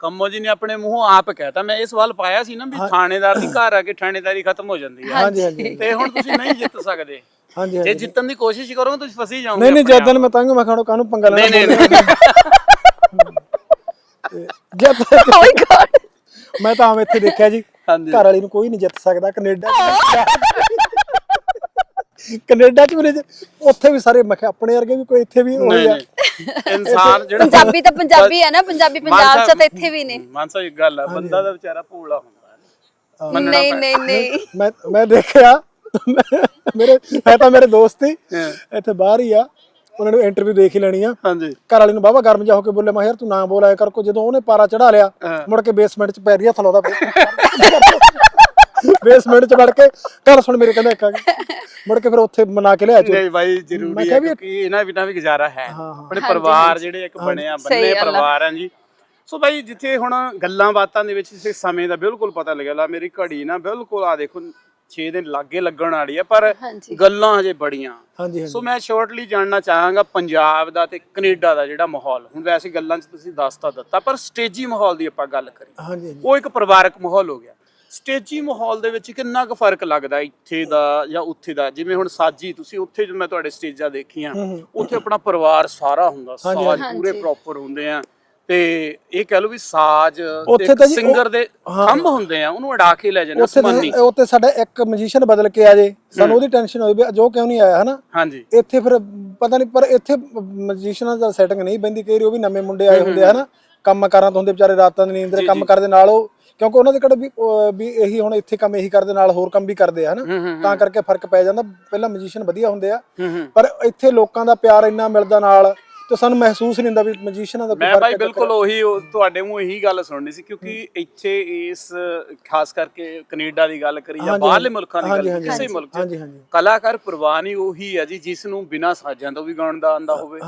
ਕੰਮੋ ਜੀ ਨੇ ਆਪਣੇ ਮੂੰਹੋਂ ਆਪ ਕਹਿਤਾ। ਮੈਂ ਇਹ ਸਵਾਲ ਪਾਇਆ ਸੀ ਨਾ ਵੀ ਥਾਣੇਦਾਰ ਦੀ ਘਰ ਆ ਕੇ ਥਾਣੇਦਾਰੀ ਖਤਮ ਹੋ ਜਾਂਦੀ ਹੈ। ਹਾਂਜੀ ਹਾਂਜੀ। ਤੇ ਹੁਣ ਤੁਸੀਂ ਨਹੀਂ ਜਿੱਤ ਸਕਦੇ। ਹਾਂਜੀ ਜੇ ਹਾਂਜੀ। ਜਿੱਤਣ ਦੀ ਕੋਸ਼ਿਸ਼ ਕਰੋਗੇ ਤੁਸੀਂ ਫਸੀ ਜਾਓਗੇ ਨਹੀਂ ਨਹੀਂ ਆਪਣੇ ਜਦਨ ਮੈਂ ਤੰਗ ਮੈਂ ਖਾਣੋ ਕਾਹਨੂੰ ਪੰਗਾ ਆਪ। ਲੈਣਾ ਨਹੀਂ ਨਹੀਂ ਜਦ ਓਏ ਗॉड ਮੈਂ ਤਾਂ ਆਮ ਇੱਥੇ ਦੇਖਿਆ ਜੀ। ਹਾਂਜੀ। ਘਰ ਵਾਲੀ ਨੂੰ ਕੋਈ ਨਹੀਂ ਜਿੱਤ ਸਕਦਾ ਕੈਨੇਡਾ ਕੈਨੇਡਾ ਚ ਵੀ ਨਹੀਂ ਉੱਥੇ ਵੀ ਸਾਰੇ ਮੈਂ ਕਿਹਾ ਆਪਣੇ ਵਰਗੇ ਵੀ ਕੋਈ ਇੱਥੇ ਵੀ ਹੋਈ ਨਹੀਂ ਆ। ਨਹੀਂ। ਇਨਸਾਨ ਜਿਹੜਾ ਪੰਜਾਬੀ ਤਾਂ ਪੰਜਾਬੀ ਹੈ ਨਾ ਪੰਜਾਬੀ ਪੰਜਾਬ ਚ ਤਾਂ ਇੱਥੇ ਵੀ ਨੇ। ਮਾਨਸਾ ਇੱਕ ਗੱਲ ਆ ਬੰਦਾ ਦਾ ਵਿਚਾਰਾ ਭੋਲਾ ਹੁੰਦਾ। ਹੈ। ਨਹੀਂ ਨਹੀਂ ਨਹੀਂ। ਮੈਂ ਮੈਂ ਦੇਖਿਆ ਮੇਰੇ ਮੈਂ ਤਾਂ ਮੇਰੇ ਦੋਸਤ ਹੀ ਇੱਥੇ ਬਾਹਰ ਹੀ ਆ। ਉਹਨਾਂ ਨੂੰ ਇੰਟਰਵਿਊ ਦੇਖ ਹੀ ਲੈਣੀ ਆ। ਹਾਂਜੀ। ਘਰ ਵਾਲੀ ਨੂੰ ਬਾਬਾ ਗਰਮ ਜਾ ਹੋ ਕੇ ਬੋਲੇ ਮੈਂ ਯਾਰ ਤੂੰ ਨਾ ਬੋਲ ਆਇਆ ਕਰ ਕੋ ਜਦੋਂ ਉਹਨੇ ਪਾਰਾ ਚੜਾ ਲਿਆ ਹਾਂ। ਮੁੜ ਕੇ ਬੇਸਮੈਂਟ 'ਚ ਪੈਰੀ ਹੱਥ ਲਾਉਂਦਾ ਬੇਸਮੈਂਟ 'ਚ ਵੜ ਕੇ ਘਰ ਸੁਣ ਮੇਰੇ ਕਹਿੰਦਾ ਇੱਕ ਆ ਗਿਆ। ਮੁੜ ਕੇ ਫਿਰ ਉੱਥੇ ਮਨਾ ਕੇ ਲਿਆ ਚੋ ਨਹੀਂ ਬਾਈ ਜ਼ਰੂਰੀ ਹੈ ਕਿਉਂਕਿ ਇਹਨਾਂ ਬਿਨਾਂ ਵੀ ਗੁਜ਼ਾਰਾ ਹੈ ਹਾਂ, ਹਾਂ। ਆਪਣੇ ਪਰਿਵਾਰ ਜਿਹੜੇ ਇੱਕ ਬਣਿਆ ਬੰਨੇ। ਪਰਿਵਾਰ ਆ ਜੀ। ਸੋ ਬਾਈ ਜਿੱਥੇ ਹੁਣ ਗੱਲਾਂ ਬਾਤਾਂ ਦੇ ਵਿੱਚ ਇਸੇ ਸਮੇਂ ਦਾ ਬਿਲਕੁਲ ਪਤਾ ਲੱਗਿਆ ਲਾ ਮੇਰੀ ਘੜੀ ਨਾ ਬਿਲਕੁਲ ਆ ਦੇਖੋ 6 ਦਿਨ ਲਾਗੇ ਲੱਗਣ ਵਾਲੀ ਆ ਪਰ ਹਾਂਜੀ। ਗੱਲਾਂ ਹਜੇ ਬੜੀਆਂ। ਹਾਂਜੀ ਸੋ ਹਾਂਜੀ ਮੈਂ ਸ਼ਾਰਟਲੀ ਜਾਣਨਾ ਚਾਹਾਂਗਾ ਪੰਜਾਬ ਦਾ ਤੇ ਕੈਨੇਡਾ ਦਾ ਜਿਹੜਾ ਮਾਹੌਲ। ਹੁਣ ਵੈਸੇ ਗੱਲਾਂ 'ਚ ਤੁਸੀਂ ਦੱਸਤਾ ਦਿੱਤਾ ਪਰ ਸਟੇਜੀ ਮਾਹੌਲ ਦੀ ਆਪਾਂ ਗੱਲ ਕਰੀਏ। ਹਾਂਜੀ ਹਾਂਜੀ। ਉਹ ਇੱਕ ਪਰਿਵਾਰਕ ਮਾਹੌਲ ਹੋ ਗਿਆ। ਸਟੇਜੀ ਮਾਹੌਲ ਦੇ ਵਿੱਚ ਕਿੰਨਾ ਕੁ ਫ਼ਰਕ ਲੱਗਦਾ ਇੱਥੇ ਦਾ ਜਾਂ ਉੱਥੇ ਦਾ? ਜਿਵੇਂ ਹੁਣ ਸਾਜੀ ਤੁਸੀਂ ਉੱਥੇ ਜਦੋਂ ਮੈਂ ਤੁਹਾਡੇ ਸਟੇਜਾਂ ਦੇਖੀਆਂ ਹੂੰ, ਹੂੰ। ਉੱਥੇ ਆਪਣਾ ਪਰਿਵਾਰ ਸਾਰਾ ਹੁੰਦਾ ਹਾਂਜੀ, ਸਾਜ਼ ਹਾਂਜੀ। ਪੂਰੇ ਪ੍ਰੋਪਰ ਹੁੰਦੇ ਆ। ਤੇ ਇਹ ਕਹਿ ਲਓ ਵੀ ਸਾਜ਼ ਤਾਂ ਸਿੰਗਰ ਦੇ। ਖੰਭ ਹੁੰਦੇ ਆ ਉਹਨੂੰ ਅੜਾ ਕੇ ਲੈ ਜਾਂਦੇ ਆ ਉੱਥੇ ਸਾਡਾ ਇੱਕ ਮਜੀਸ਼ੀਅਨ ਬਦਲ ਕੇ ਆ ਜੇ ਸਾਨੂੰ ਉਹਦੀ ਟੈਨਸ਼ਨ ਹੋਈ ਵੀ ਜੋ ਕਿਉਂ ਨਹੀਂ ਆਇਆ ਹਨਾ? ਹਾਂਜੀ। ਇੱਥੇ ਫਿਰ ਪਤਾ ਨਹੀਂ ਪਰ ਇੱਥੇ ਮਜੀਸ਼ੀਅਨਾਂ ਦਾ ਸੈਟਿੰਗ ਨਹੀਂ ਬੰਦੀ ਵਾਰੀ ਉਹ ਵੀ ਨਵੇਂ ਮੁੰਡੇ ਆਏ ਹੁੰਦੇ ਆ ਹਨਾ? ਕੰਮ ਕਾਰਾਂ ਤੋਂ ਹੁੰਦੇ ਵਿਚਾਰੇ ਰਾਤਾਂ ਦੀ ਨੀਂਦ ਦੇ ਕੰਮ ਕਰਦੇ ਨਾਲ ਉਹ ਕਿਉਂਕਿ ਉਹਨਾਂ ਦੇ ਕਿਹੜਾ ਵੀ ਇਹੀ ਹੁਣ ਇੱਥੇ ਕੰਮ ਇਹੀ ਕਰਦੇ ਨਾਲ ਹੋਰ ਕੰਮ ਵੀ ਕਰਦੇ ਆ ਹਨਾ? ਤਾਂ ਕਰਕੇ ਫ਼ਰਕ ਪੈ ਜਾਂਦਾ ਪਹਿਲਾਂ ਮਜੀਸ਼ੀਅਨ ਵਧੀਆ ਹੁੰਦੇ ਆ ਪਰ ਇੱਥੇ ਲੋਕਾਂ ਦਾ ਪਿਆਰ ਇੰਨਾ ਮਿਲਦਾ ਨਾਲ ਤੇ ਸਾਨੂੰ ਮਹਿਸੂਸ ਨਹੀਂ ਹੁੰਦਾ ਵੀ ਮਜੀਸ਼ੀਅਨਾਂ ਦਾ ਕੋਈ ਮੈਂ ਭਾਈ। ਬਿਲਕੁਲ ਉਹੀ ਉਹ ਤੁਹਾਡੇ ਮੂੰਹ ਇਹੀ ਗੱਲ ਸੁਣਨੀ ਸੀ ਕਿਉਂਕਿ ਇੱਥੇ ਇਸ ਖਾਸ ਕਰਕੇ ਕੈਨੇਡਾ ਦੀ ਗੱਲ ਕਰੀ ਜਾਂ ਬਾਹਰਲੇ ਮੁਲਕਾਂ ਦੀ ਗੱਲ ਕਿਸੇ ਮੁਲਕ 'ਚ ਕਲਾਕਾਰ ਪ੍ਰਵਾਨ ਉਹੀ ਹੈ ਜੀ ਜਿਸ ਨੂੰ ਬਿਨਾਂ ਸਾਜ਼ਾਂ ਤੋਂ ਵੀ ਗਾਉਣ ਦਾ ਆਂਦਾ ਹੋਵੇ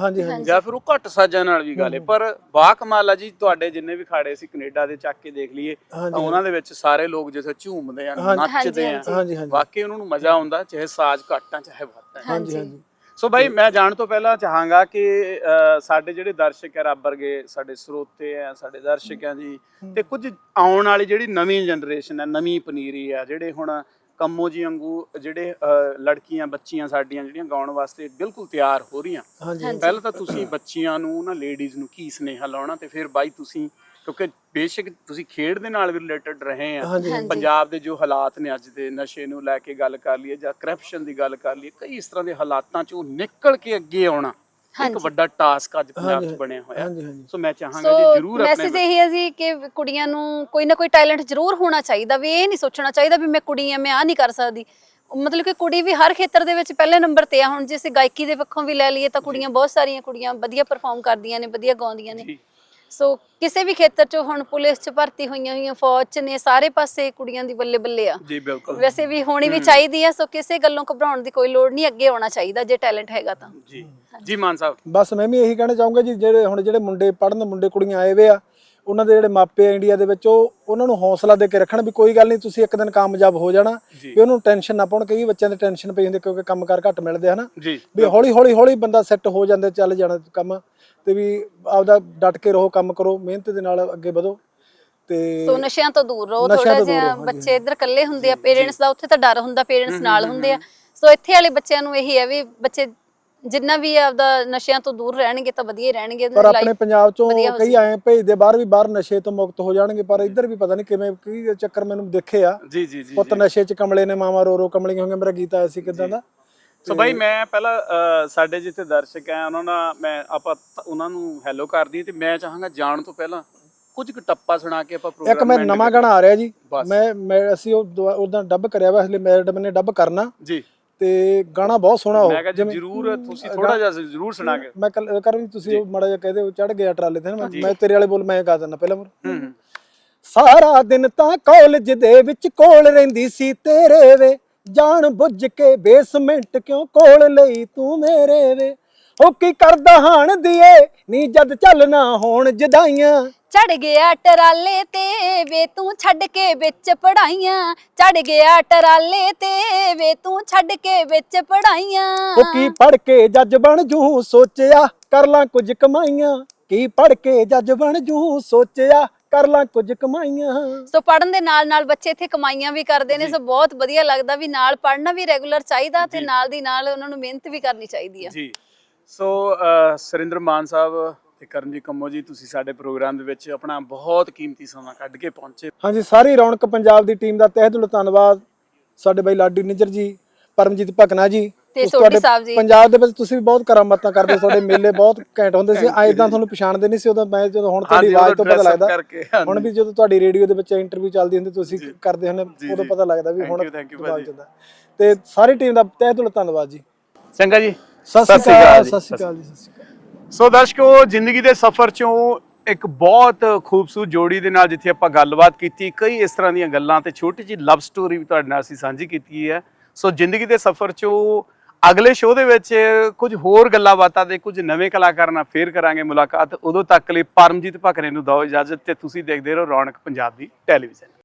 ਜਾਂ ਫਿਰ ਉਹ ਘੱਟ ਸਾਜ਼ਾਂ ਨਾਲ ਵੀ ਗਾ ਲੇ। ਪਰ ਬਾ ਕਮਾਲ ਆ ਜੀ ਤੁਹਾਡੇ ਜਿੰਨੇ ਵੀ ਖਾੜੇ ਸੀ ਕੈਨੇਡਾ ਦੇ ਚੱਕ ਕੇ ਦੇਖ ਲਈਏ ਤਾਂ ਉਹਨਾਂ ਦੇ ਵਿੱਚ ਸਾਰੇ ਲੋਕ ਜਿਵੇਂ ਝੂਮਦੇ ਆ ਨੱਚਦੇ ਆ। ਵਾਕਈ ਉਹਨਾਂ ਨੂੰ ਮਜ਼ਾ ਆਉਂਦਾ ਚਾਹੇ ਸਾਜ਼ ਘੱਟ ਆ ਚਾਹੇ ਵੱਧ ਆ। ਹਾਂਜੀ ਹਾਂਜੀ। ਸੋ ਭਾਈ ਮੈਂ ਜਾਣ ਤੋਂ ਪਹਿਲਾਂ ਚਾਹਾਂਗਾ ਕਿ ਸਾਡੇ ਜਿਹੜੇ ਦਰਸ਼ਕ ਆ ਰੱਬ ਵਰਗੇ ਸਾਡੇ ਸਰੋਤੇ ਆ ਸਾਡੇ ਦਰਸ਼ਕ ਆ ਜੀ ਤੇ ਕੁਝ ਆਉਣ ਵਾਲੀ ਜਿਹੜੀ ਨਵੀਂ ਜਨਰੇਸ਼ਨ ਹੈ ਨਵੀਂ ਪਨੀਰੀ ਆ ਜਿਹੜੇ ਹੁਣ ਕੰਮੋ ਜੀ ਵਾਂਗੂ ਜਿਹੜੇ ਲੜਕੀਆਂ ਬੱਚੀਆਂ ਸਾਡੀਆਂ ਜਿਹੜੀਆਂ ਗਾਉਣ ਵਾਸਤੇ ਬਿਲਕੁਲ ਤਿਆਰ ਹੋ ਰਹੀਆਂ। ਪਹਿਲਾਂ ਤਾਂ ਤੁਸੀਂ ਬੱਚੀਆਂ ਨੂੰ ਨਾ ਲੇਡੀਜ਼ ਨੂੰ ਕੀ ਸੁਨੇਹਾ ਲਾਉਣਾ ਤੇ ਫਿਰ ਬਾਈ ਤੁਸੀਂ ਕਿਉਂਕਿ ਬੇਸ਼ੱਕ ਤੁਸੀਂ ਖੇਡ ਦੇ ਨਾਲ ਵੀ ਰਿਲੇਟਡ ਰਹੇ ਆ। ਪੰਜਾਬ ਦੇ ਜੋ ਹਾਲਾਤ ਨੇ ਅੱਜ ਦੇ ਨਸ਼ੇ ਨੂੰ ਲੈ ਕੇ ਗੱਲ ਕਰ ਲਈਏ ਜਾਂ ਕਰਪਸ਼ਨ ਦੀ ਗੱਲ ਕਰ ਲਈਏ ਕਈ ਇਸ ਤਰ੍ਹਾਂ ਦੇ ਹਾਲਾਤਾਂ ਚੋਂ ਨਿਕਲ ਕੇ ਅੱਗੇ ਆਉਣਾ ਇੱਕ। ਵੱਡਾ ਟਾਸਕ ਅੱਜ ਪੰਜਾਬ 'ਚ ਬਣਿਆ ਹੋਇਆ। ਸੋ ਮੈਂ ਚਾਹਾਂਗਾ ਜੀ ਜਰੂਰ ਆਪਣੇ ਮੈਸੇਜ ਇਹ ਹੈ ਜੀ ਕਿ ਕੁੜੀਆਂ ਨੂੰ ਕੋਈ ਨਾ ਕੋਈ ਟੈਲੈਂਟ ਜ਼ਰੂਰ ਹੋਣਾ ਚਾਹੀਦਾ ਵੀ ਇਹ ਨਹੀਂ ਸੋਚਣਾ ਚਾਹੀਦਾ ਵੀ ਮੈਂ ਕੁੜੀ ਆ ਮੈਂ ਆ ਨਹੀਂ ਕਰ ਸਕਦੀ। ਮਤਲਬ ਕਿ ਕੁੜੀ ਵੀ ਹਰ ਖੇਤਰ ਦੇ ਵਿੱਚ ਪਹਿਲੇ ਨੰਬਰ ਤੇ ਆ। ਹੁਣ ਜੇ ਅਸੀਂ ਗਾਇਕੀ ਦੇ ਪੱਖੋਂ ਵੀ ਲੈ ਲਈਏ ਤਾਂ ਕੁੜੀਆਂ ਬਹੁਤ ਸਾਰੀਆਂ ਕੁੜੀਆਂ ਵਧੀਆ ਪਰਫਾਰਮ ਕਰਦੀਆਂ ਨੇ ਵਧੀਆ ਗਾਉਂਦੀਆਂ ਨੇ। ਸੋ ਕਿਸੇ ਵੀ ਖੇਤਰ 'ਚ ਹੁਣ ਪੁਲਿਸ 'ਚ ਭਰਤੀ ਹੋਈਆਂ ਹੋਈਆਂ ਫੌਜ 'ਚ ਨੇ ਸਾਰੇ ਪਾਸੇ ਕੁੜੀਆਂ ਦੀ ਬੱਲੇ ਬੱਲੇ ਆ। ਜੀ ਬਿਲਕੁਲ। ਵੈਸੇ ਵੀ ਹੋਣੀ ਵੀ ਚਾਹੀਦੀ ਆ ਸੋ ਕਿਸੇ ਗੱਲੋਂ ਘਬਰਾਉਣ ਦੀ ਕੋਈ ਲੋੜ ਨਹੀਂ ਅੱਗੇ ਆਉਣਾ ਚਾਹੀਦਾ ਜੇ ਟੈਲੈਂਟ ਹੈਗਾ ਤਾਂ। ਜੀ। ਜੀ ਮਾਨ ਸਾਹਿਬ। ਬਸ ਮੈਂ ਵੀ ਇਹੀ ਕਹਿਣਾ ਚਾਹੂੰਗਾ ਜੀ ਜਿਹੜੇ ਹੁਣ ਜਿਹੜੇ ਮੁੰਡੇ ਪੜਨ ਮੁੰਡੇ ਕੁੜੀਆਂ ਆਏ ਵੇ ਆ ਉਹਨਾਂ ਦੇ ਜਿਹੜੇ ਮਾਪੇ ਆ ਇੰਡੀਆ ਦੇ ਵਿੱਚ ਉਹ ਉਹਨਾਂ ਨੂੰ ਹੌਸਲਾ ਦੇ ਕੇ ਰੱਖਣ ਵੀ ਕੋਈ ਗੱਲ ਨਹੀਂ ਤੁਸੀਂ ਇੱਕ ਦਿਨ ਕਾਮਯਾਬ ਹੋ ਜਾਣਾ ਵੀ ਉਹਨੂੰ ਟੈਨਸ਼ਨ ਨਾ ਪਾਉਣ ਕਈ ਬੱਚਿਆਂ ਦੇ ਟੈਨਸ਼ਨ ਪਈ ਹੁੰਦੀ ਕਿਉਂਕਿ ਕੰਮਕਾਰ ਘੱਟ ਮਿਲਦੇ ਹਨਾ? ਵੀ ਹੌਲੀ ਹੌਲੀ ਹੌਲੀ ਬੰਦਾ ਸੈੱਟ ਹੋ ਜਾਂਦੇ ਚੱਲ ਜਾਣਾ ਕੰਮ ਤੇ ਵੀ ਆਪਦਾ ਡਟ ਕੇ ਰਹੋ ਕੰਮ ਕਰੋ ਮਿਹਨਤ ਦੇ ਨਾਲ ਅੱਗੇ ਵਧੋ ਤੇ ਸੋ ਨਸ਼ਿਆਂ ਤੋਂ ਦੂਰ ਰਹੋ ਥੋੜਾ ਜਿਹਾ ਬੱਚੇ ਇੱਧਰ ਇਕੱਲੇ ਹੁੰਦੇ ਆ ਪੇਰੈਂਟਸ ਦਾ ਉੱਥੇ ਤਾਂ ਡਰ ਹੁੰਦਾ ਪੇਰੈਂਟਸ ਨਾਲ ਹੁੰਦੇ ਆ। ਸੋ ਇੱਥੇ ਵਾਲੇ ਬੱਚਿਆਂ ਨੂੰ ਇਹੀ ਹੈ ਵੀ ਬੱਚੇ ਜਿੰਨਾ ਵੀ ਆਪਦਾ ਨਸ਼ਿਆਂ ਤੋਂ ਦੂਰ ਰਹਿਣਗੇ ਤਾਂ ਵਧੀਆ ਹੀ ਰਹਿਣਗੇ ਪਰ ਆਪਣੇ ਪੰਜਾਬ ਚੋਂ ਕਈ ਆਏ ਭੇਜਦੇ ਬਾਹਰ ਵੀ ਬਾਹਰ ਨਸ਼ੇ ਤੋਂ ਮੁਕਤ ਹੋ ਜਾਣਗੇ ਪਰ ਇੱਧਰ ਵੀ ਪਤਾ ਨਹੀਂ ਕਿਵੇਂ ਕੀ ਚੱਕਰ ਮੈਨੂੰ ਦੇਖੇ ਆ। ਜੀ ਜੀ ਜੀ ਪੁੱਤ ਨਸ਼ੇ 'ਚ ਕਮਲੇ ਨੇ ਮਾਵਾ ਰੋ ਰੋ ਕਮਲੀਆਂ ਹੋਈਆਂ ਮੇਰਾ ਗੀਤ ਆਇਆ ਸੀ ਕਿਦਾਂ ਦਾ? ਸੋ ਬਾਈ ਮੈਂ ਪਹਿਲਾਂ ਸਾਡੇ ਜਿੱਥੇ ਦਰਸ਼ਕ ਆ ਉਹਨਾਂ ਨਾਲ ਮੈਂ ਆਪਾਂ ਉਹਨਾਂ ਨੂੰ ਹੈਲੋ ਕਰਦੀ ਤੇ ਮੈਂ ਚਾਹਾਂਗਾ ਜਾਣ ਤੋਂ ਪਹਿਲਾਂ ਕੁਝ ਕੁ ਟੱਪਾ ਸੁਣਾ ਕੇ ਆਪਾਂ ਇੱਕ ਪ੍ਰੋਗਰਾਮ ਮੈਂ ਨਵਾਂ ਗਾਣਾ ਆ ਰਿਹਾ ਜੀ। ਮੈਂ ਮੈਂ ਅਸੀਂ ਉਹ ਉਹਦਾ ਡੱਬ ਕਰਿਆ ਵਾ ਹਲੇ ਮੈਡਮ ਨੇ ਡੱਬ ਕਰਨਾ। ਜੀ। ਤੇ ਗਾਣਾ ਬਹੁਤ ਸੋਹਣਾ ਮੈਂ ਹੋ ਕਿਹਾ ਜੀ ਜਰੂਰ ਤੁਸੀਂ ਥੋੜਾ ਜਿਹਾ ਜ਼ਰੂਰ ਸੁਣਾ ਕੇ। ਮੈਂ ਕੱਲ ਕਰ ਵੀ ਤੁਸੀਂ ਮਾੜਾ ਜਿਹਾ ਕਹਦੇ ਚੜ ਗਿਆ ਟਰਾਲੇ ਤੇ ਮੈਂ- ਮੈਂ ਤੇਰੇ ਵਾਲੇ ਬੋਲ ਮੈਂ ਗਾ ਦਿੰਦਾ ਪਹਿਲਾਂ ਹੂੰ ਸਾਰਾ ਦਿਨ ਤਾਂ ਕਾਲਜ ਦੇ ਵਿੱਚ ਕੋਲ ਰਹਿੰਦੀ ਸੀ ਤੇਰੇ ਵੇ। ਜਾਣ ਬੁੱਝ ਕੇ ਬੇਸਮੈਂਟ ਕਿਉਂ ਕੋਲ ਲਈ ਤੂੰ ਮੇਰੇ ਵੇ? ਉਹ ਕੀ ਕਰਦਾ ਹਾਣ ਦੀਏ ਨੀ ਜਦ ਚੱਲਣਾ ਹੋਣ ਜਦਾਈਆਂ। ਚੜ ਗਿਆ ਟਰਾਲੇ ਤੇ ਵੇ ਤੂੰ ਛੱਡ ਕੇ ਵਿੱਚ ਪੜਾਈਆਂ। ਚੜ ਗਿਆ ਟਰਾਲੇ ਤੇ ਵੇ ਤੂੰ ਛੱਡ ਕੇ ਵਿੱਚ ਪੜਾਈਆਂ। ਉਹ ਕੀ ਪੜ ਕੇ ਜੱਜ ਬਣ ਜੂ ਸੋਚਿਆ ਕਰ ਲਾਂ ਕੁਝ ਕਮਾਈਆਂ। ਕੀ ਪੜ ਕੇ ਜੱਜ ਬਣ ਜੂ ਸੋਚਿਆ ਕਰ ਲਾਂ ਕੁਝ ਕਮਾਈਆਂ। ਸੋ ਪੜਨ ਦੇ ਨਾਲ ਨਾਲ ਬੱਚੇ ਇੱਥੇ ਕਮਾਈਆਂ ਵੀ ਕਰਦੇ ਨੇ ਸੋ ਬਹੁਤ ਵਧੀਆ ਲੱਗਦਾ ਵੀ ਨਾਲ ਪੜਨਾ ਵੀ ਰੈਗੂਲਰ ਚਾਹੀਦਾ ਤੇ ਨਾਲ ਦੀ ਨਾਲ ਉਹਨਾਂ ਨੂੰ ਮਿਹਨਤ ਵੀ ਕਰਨੀ ਚਾਹੀਦੀ ਆ। ਜੀ। ਸੋ ਅ, ਸੁਰਿੰਦਰ ਮਾਨ ਸਾਹਿਬ ਤੇ ਕਰਮਜੀਤ ਕੰਮੋ ਜੀ ਤੁਸੀਂ ਸਾਡੇ ਪ੍ਰੋਗਰਾਮ ਦੇ ਵਿੱਚ ਆਪਣਾ ਬਹੁਤ ਕੀਮਤੀ ਸਮਾਂ ਕੱਢ ਕੇ ਪਹੁੰਚੇ। ਹਾਂਜੀ ਸਾਰੀ ਰੌਣਕ ਪੰਜਾਬ ਦੀ ਟੀਮ ਦਾ ਤਹਿ ਦਿਲੋਂ ਧੰਨਵਾਦ। ਸਾਡੇ ਬਾਈ ਲਾਡੀ ਨਿੱਜਰ ਜੀ ਪਰਮਜੀਤ ਭਕਨਾ ਜੀ ਤੇ ਸੋਢੀ ਤੁਹਾਡੇ ਸਾਹਿਬ ਜੀ। ਪੰਜਾਬ ਦੇ ਵਿੱਚ ਤੁਸੀਂ ਵੀ ਬਹੁਤ ਕਰਾਮਾਤਾਂ ਕਰਦੇ ਤੁਹਾਡੇ ਮੇਲੇ ਬਹੁਤ ਘੈਂਟ ਹੁੰਦੇ ਸੀ। ਐਦਾਂ ਤੁਹਾਨੂੰ ਪਛਾਣਦੇ ਨਹੀਂ ਸੀ ਉਦੋਂ ਮੈਂ ਜਦੋਂ ਹੁਣ ਤੁਹਾਡੀ ਆਵਾਜ਼ ਤੋਂ ਪਤਾ ਲੱਗਦਾ। ਹੁਣ ਵੀ ਜਦੋਂ ਤੁਹਾਡੀ ਰੇਡੀਓ ਦੇ ਵਿੱਚ ਇੰਟਰਵਿਊ ਚੱਲਦੀ ਹੁੰਦੀ ਤੁਸੀਂ ਕਰਦੇ ਹੁੰਦੇ ਜੀ, ਉਦੋਂ ਜੀ। ਪਤਾ ਲੱਗਦਾ ਵੀ ਹੁਣ। ਤੇ ਸਾਰੀ ਟੀਮ ਦਾ ਤਹਿ ਦਿਲੋਂ ਧੰਨਵਾਦ ਜੀ। ਚੰਗਾ ਜੀ। ਸਤਿ ਸ਼੍ਰੀ ਅਕਾਲ ਜੀ, ਸਤਿ ਸ਼੍ਰੀ ਅਕਾਲ ਜੀ ਸਤਿ ਸ਼੍ਰੀ ਅਕਾਲ। ਸੋ ਦਰਸ਼ਕੋ, ਜ਼ਿੰਦਗੀ ਦੇ ਸਫ਼ਰ ਚੋਂ ਇੱਕ ਬਹੁਤ ਖੂਬਸੂਰਤ ਜੋੜੀ ਦੇ ਨਾਲ ਜਿੱਥੇ ਆਪਾਂ ਗੱਲਬਾਤ ਕੀਤੀ, ਕਈ ਇਸ ਤਰ੍ਹਾਂ ਦੀਆਂ ਗੱਲਾਂ ਤੇ ਛੋਟੀ ਜਿਹੀ ਲਵ ਸਟੋਰੀ ਵੀ ਤੁਹਾਡੇ ਨਾਲ ਅਸੀਂ ਸਾਂਝੀ ਕੀਤੀ ਹੈ। ਸੋ ਜ਼ਿੰਦਗੀ ਦੇ ਸਫ਼ਰ ਚੋਂ ਅਗਲੇ ਸ਼ੋਅ ਦੇ ਵਿੱਚ ਕੁਝ ਹੋਰ ਗੱਲਾਂ ਬਾਤਾਂ ਤੇ ਕੁਝ ਨਵੇਂ ਕਲਾਕਾਰਾਂ ਨਾਲ ਫੇਰ ਕਰਾਂਗੇ ਮੁਲਾਕਾਤ। ਉਦੋਂ ਤੱਕ ਲਈ ਪਰਮਜੀਤ ਭਕਰੇ ਨੂੰ ਦਿਓ ਇਜਾਜ਼ਤ ਤੇ ਤੁਸੀਂ ਦੇਖਦੇ ਰਹੋ ਰੌਣਕ ਪੰਜਾਬ ਦੀ ਟੈਲੀਵਿਜ਼ਨ